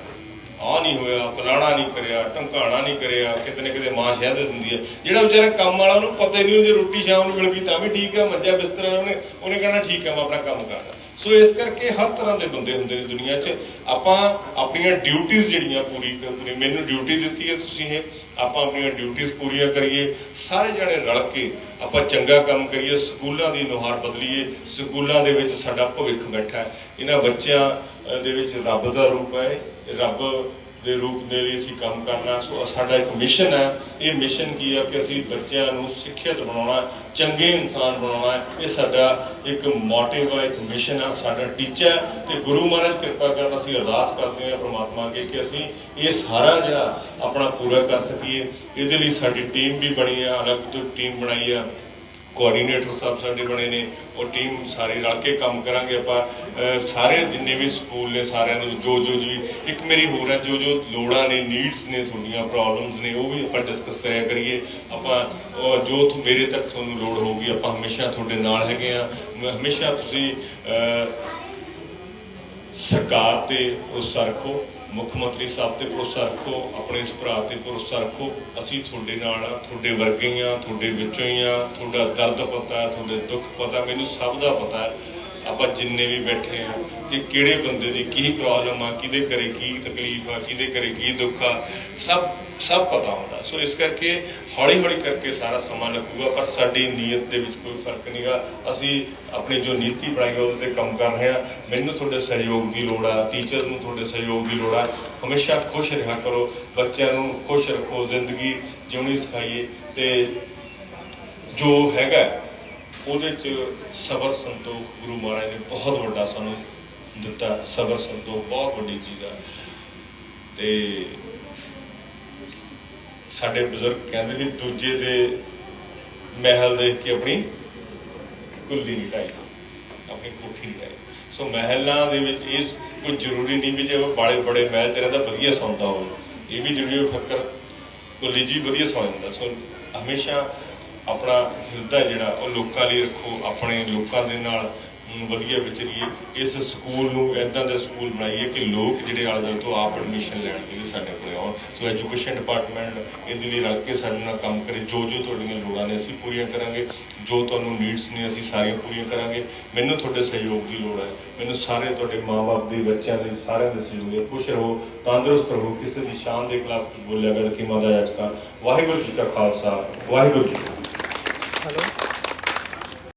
ਆ ਨਹੀਂ ਹੋਇਆ, ਫਲਾਣਾ ਨਹੀਂ ਕਰਿਆ, ਢੰਕਾਣਾ ਨਹੀਂ ਕਰਿਆ, ਕਿਤੇ ਨਾ ਕਿਤੇ ਮਾਂ ਸ਼ਹਿਦ ਦਿੰਦੀ ਹੈ। ਜਿਹੜਾ ਵਿਚਾਰਾ ਕੰਮ ਵਾਲਾ, ਉਹਨੂੰ ਪਤਾ ਹੀ ਨਹੀਂ ਜੇ ਰੋਟੀ ਸ਼ਾਮ ਨੂੰ ਮਿਲ ਗਈ ਤਾਂ ਵੀ ਠੀਕ ਹੈ, ਮੱਜਾ ਬਿਸਤਰਾ ਉਹਨੇ ਉਹਨੇ ਕਹਿਣਾ, ਠੀਕ ਹੈ, ਮੈਂ ਆਪਣਾ ਕੰਮ ਕਰਦਾ। ਸੋ ਇਸ ਕਰਕੇ ਹਰ ਤਰ੍ਹਾਂ ਦੇ ਬੰਦੇ ਹੁੰਦੇ ਨੇ ਦੁਨੀਆ 'ਚ। ਆਪਾਂ ਆਪਣੀਆਂ ਡਿਊਟੀਆਂ ਜਿਹੜੀਆਂ ਪੂਰੀ ਕਰਨੀ ਮੈਨੂੰ ਡਿਊਟੀ ਦਿੱਤੀ ਹੈ ਤੁਸੀਂ ਇਹ, ਆਪਾਂ ਆਪਣੀਆਂ ਡਿਊਟੀਆਂ ਪੂਰੀਆਂ ਕਰੀਏ। ਸਾਰੇ ਜਣੇ ਰਲ ਕੇ ਆਪਾਂ ਚੰਗਾ ਕੰਮ ਕਰੀਏ, ਸਕੂਲਾਂ ਦੀ ਨੁਹਾਰ ਬਦਲੀਏ, ਸਕੂਲਾਂ ਦੇ ਵਿੱਚ ਸਾਡਾ ਭਵਿੱਖ ਬੈਠਾ ਹੈ। ਇਹਨਾਂ ਬੱਚਿਆਂ ਦੇ ਵਿੱਚ ਰੱਬ ਦਾ ਰੂਪ ਹੈ, ਰੱਬ ਦੇ ਰੂਪ ਦੇ ਲਈ ਅਸੀਂ ਕੰਮ ਕਰਨਾ। ਸੋ ਸਾਡਾ ਇੱਕ ਮਿਸ਼ਨ ਹੈ। ਇਹ ਮਿਸ਼ਨ ਕੀ ਹੈ ਕਿ ਅਸੀਂ ਬੱਚਿਆਂ ਨੂੰ ਸਿੱਖਿਅਤ ਬਣਾਉਣਾ, ਚੰਗੇ ਇਨਸਾਨ ਬਣਾਉਣਾ। ਇਹ ਸਾਡਾ ਇੱਕ ਮੋਟਿਵ ਹੈ, ਇੱਕ ਮਿਸ਼ਨ ਹੈ। ਸਾਡਾ ਟੀਚਾ ਹੈ ਤੇ ਗੁਰੂ ਮਹਾਰਾਜ ਕਿਰਪਾ ਕਰਨ ਅਸੀਂ ਅਰਦਾਸ ਕਰਦੇ ਹਾਂ ਪ੍ਰਮਾਤਮਾ ਅੱਗੇ ਕਿ ਅਸੀਂ ਇਹ ਸਾਰਾ ਜਿਹੜਾ ਆਪਣਾ ਪੂਰਾ ਕਰ ਸਕੀਏ। ਇਹਦੇ ਲਈ ਸਾਡੀ ਟੀਮ ਵੀ ਬਣੀ ਹੈ, ਅਲੱਗ ਤੋਂ ਟੀਮ ਬਣਾਈ ਹੈ। ਕੋਆਰਡੀਨੇਟਰ ਸਾਹਿਬ ਸਾਡੇ ਬਣੇ ਨੇ, ਉਹ ਟੀਮ ਸਾਰੇ ਰਲ ਕੇ ਕੰਮ ਕਰਾਂਗੇ ਆਪਾਂ। ਸਾਰੇ ਜਿੰਨੇ ਵੀ ਸਕੂਲ ਨੇ ਸਾਰਿਆਂ ਨੂੰ, ਜੋ ਜੋ ਜੀ, ਇੱਕ ਮੇਰੀ ਹੋਰ ਹੈ, ਜੋ ਜੋ ਲੋੜਾਂ ਨੇ ਨੀਡਸ ਨੇ, ਤੁਹਾਡੀਆਂ ਪ੍ਰੋਬਲਮਸ ਨੇ, ਉਹ ਵੀ ਆਪਾਂ ਡਿਸਕਸ ਕਰਿਆ ਕਰੀਏ। ਆਪਾਂ ਜੋ ਮੇਰੇ ਤੱਕ ਤੁਹਾਨੂੰ ਲੋੜ ਹੋਊਗੀ, ਆਪਾਂ ਹਮੇਸ਼ਾ ਤੁਹਾਡੇ ਨਾਲ ਹੈਗੇ ਆ ਹਮੇਸ਼ਾ ਤੁਸੀਂ ਸਰਕਾਰ ਤੇ ਭਰੋਸਾ ਰੱਖੋ। ਮੁੱਖ ਮੰਤਰੀ ਸਾਹਿਬ ਤੇ ਭਰੋਸਾ ਰੱਖੋ, ਆਪਣੇ ਇਸ ਭਰਾ ਤੇ ਭਰੋਸਾ ਰੱਖੋ। ਅਸੀਂ ਤੁਹਾਡੇ ਨਾਲ ਆ, ਤੁਹਾਡੇ ਵਰਗੇ ਹੀ ਆ, ਤੁਹਾਡੇ ਵਿੱਚੋਂ ਹੀ ਆ, ਤੁਹਾਡਾ ਦਰਦ ਪਤਾ ਤੁਹਾਡੇ ਦੁੱਖ ਪਤਾ ਮੈਨੂੰ ਸਭ ਦਾ ਪਤਾ ਹੈ। ਆਪਾਂ ਜਿੰਨੇ ਵੀ ਬੈਠੇ ਆ ਕਿ ਕਿਹੜੇ ਬੰਦੇ ਦੀ ਕੀ ਪ੍ਰੋਬਲਮ ਆ, ਕਿਹਦੇ ਘਰੇ ਕੀ ਤਕਲੀਫ ਆ, ਕਿਹਦੇ ਘਰੇ ਕੀ ਦੁੱਖ ਆ, ਸਭ ਸਭ ਪਤਾ ਹੁੰਦਾ। ਸੋ ਇਸ ਕਰਕੇ ਹੌਲੀ ਹੌਲੀ ਕਰਕੇ ਸਾਰਾ ਸਮਾਂ ਲੱਗੂਗਾ, ਪਰ ਸਾਡੀ ਨੀਅਤ ਦੇ ਵਿੱਚ ਕੋਈ ਫ਼ਰਕ ਨਹੀਂਗਾ ਅਸੀਂ ਆਪਣੀ ਜੋ ਨੀਤੀ ਬਣਾਈ ਉਹਦੇ ਤੇ ਕੰਮ ਕਰ ਰਹੇ ਆ। ਮੈਨੂੰ ਤੁਹਾਡੇ ਸਹਿਯੋਗ ਦੀ ਲੋੜ ਆ ਟੀਚਰ ਨੂੰ ਤੁਹਾਡੇ ਸਹਿਯੋਗ ਦੀ ਲੋੜ ਆ। ਹਮੇਸ਼ਾ ਖੁਸ਼ ਰਿਹਾ ਕਰੋ, ਬੱਚਿਆਂ ਨੂੰ ਖੁਸ਼ ਰੱਖੋ, ਜ਼ਿੰਦਗੀ ਜਿਉਣੀ ਸਿਖਾਈਏ। ਤੇ ਜੋ ਹੈਗਾ ਉਹਦੇ ਚ ਸਬਰ ਸੰਤੋਖ ਗੁਰੂ ਮਹਾਰਾਜ ਨੇ ਬਹੁਤ ਵੱਡਾ ਸਾਨੂੰ ਦਿੱਤਾ। ਸਬਰ ਸੰਤੋਖ ਬਹੁਤ ਵੱਡੀ ਚੀਜ਼ ਆ। ਤੇ ਸਾਡੇ ਬਜ਼ੁਰਗ ਕਹਿੰਦੇ ਵੀ ਦੂਜੇ ਦੇ ਮਹਿਲ ਦੇਖ ਕੇ ਆਪਣੀ ਕੁੱਲੀ ਨਹੀਂ ਢਾਈ, ਆਪਣੀ ਕੋਠੀ ਨਹੀਂ ਢਾਈ। ਸੋ ਮਹਿਲਾਂ ਦੇ ਵਿੱਚ ਇਸ ਕੋਈ ਜ਼ਰੂਰੀ ਨਹੀਂ ਵੀ ਜੇ ਉਹ ਬਾਲੇ ਬੜੇ ਮਹਿਲ ਤੇ ਰਹਿੰਦਾ ਵਧੀਆ ਸੌਂਦਾ ਹੋਵੇ। ਇਹ ਵੀ ਜ਼ਰੂਰੀ ਹੈ, ਫੱਕਰ। ਕੁੱਲੀ ਜੀ ਵਧੀਆ ਸਮਝਦਾ ਸੋ ਹਮੇਸ਼ਾ ਆਪਣਾ ਹਿਰਦਾ ਜਿਹੜਾ, ਉਹ ਲੋਕਾਂ ਲਈ ਰੱਖੋ, ਆਪਣੇ ਲੋਕਾਂ ਦੇ ਨਾਲ ਵਧੀਆ ਵਿਚਰੀਏ। ਇਸ ਸਕੂਲ ਨੂੰ ਇਦਾਂ ਦਾ ਸਕੂਲ ਬਣਾਈਏ ਕਿ ਲੋਕ ਜਿਹੜੇ ਆਦਰ ਤੋਂ ਆਪ ਐਡਮਿਸ਼ਨ ਲੈਣ ਦੇ ਲਈ ਸਾਡੇ ਕੋਲ ਆਉਣ। ਸੋ ਐਜੂਕੇਸ਼ਨ ਡਿਪਾਰਟਮੈਂਟ ਇਹਦੇ ਲਈ ਰਲ ਕੇ ਸਾਡੇ ਨਾਲ ਕੰਮ ਕਰੇ। ਜੋ ਜੋ ਤੁਹਾਡੀਆਂ ਲੋੜਾਂ ਨੇ ਅਸੀਂ ਪੂਰੀਆਂ ਕਰਾਂਗੇ। ਜੋ ਤੁਹਾਨੂੰ ਨੀਡਸ ਨੇ ਅਸੀਂ ਸਾਰੀਆਂ ਪੂਰੀਆਂ ਕਰਾਂਗੇ। ਮੈਨੂੰ ਤੁਹਾਡੇ ਸਹਿਯੋਗ ਦੀ ਲੋੜ ਹੈ। ਮੈਨੂੰ ਸਾਰੇ ਤੁਹਾਡੇ ਮਾਪੇ ਦੇ, ਬੱਚਿਆਂ ਦੇ ਸਾਰਿਆਂ ਦੇ ਸਹਿਯੋਗ ਦੀ ਖੁਸ਼ ਰਹੋ, ਤੰਦਰੁਸਤ ਰਹੋ। ਕਿਸੇ ਦੀ ਸ਼ਾਨ ਦੇ ਖਿਲਾਫ ਬੋਲਿਆ ਕਰ ਕਿ ਮਾਦਾ ਯਾਚਕਾ, ਵਾਹਿਗੁਰੂ ਜੀ ਕਾ ਖਾਲਸਾ, ਵਾਹਿਗੁਰੂ ਜੀ ਕੀ ਫਤਿਹ। ਹੈਲੋ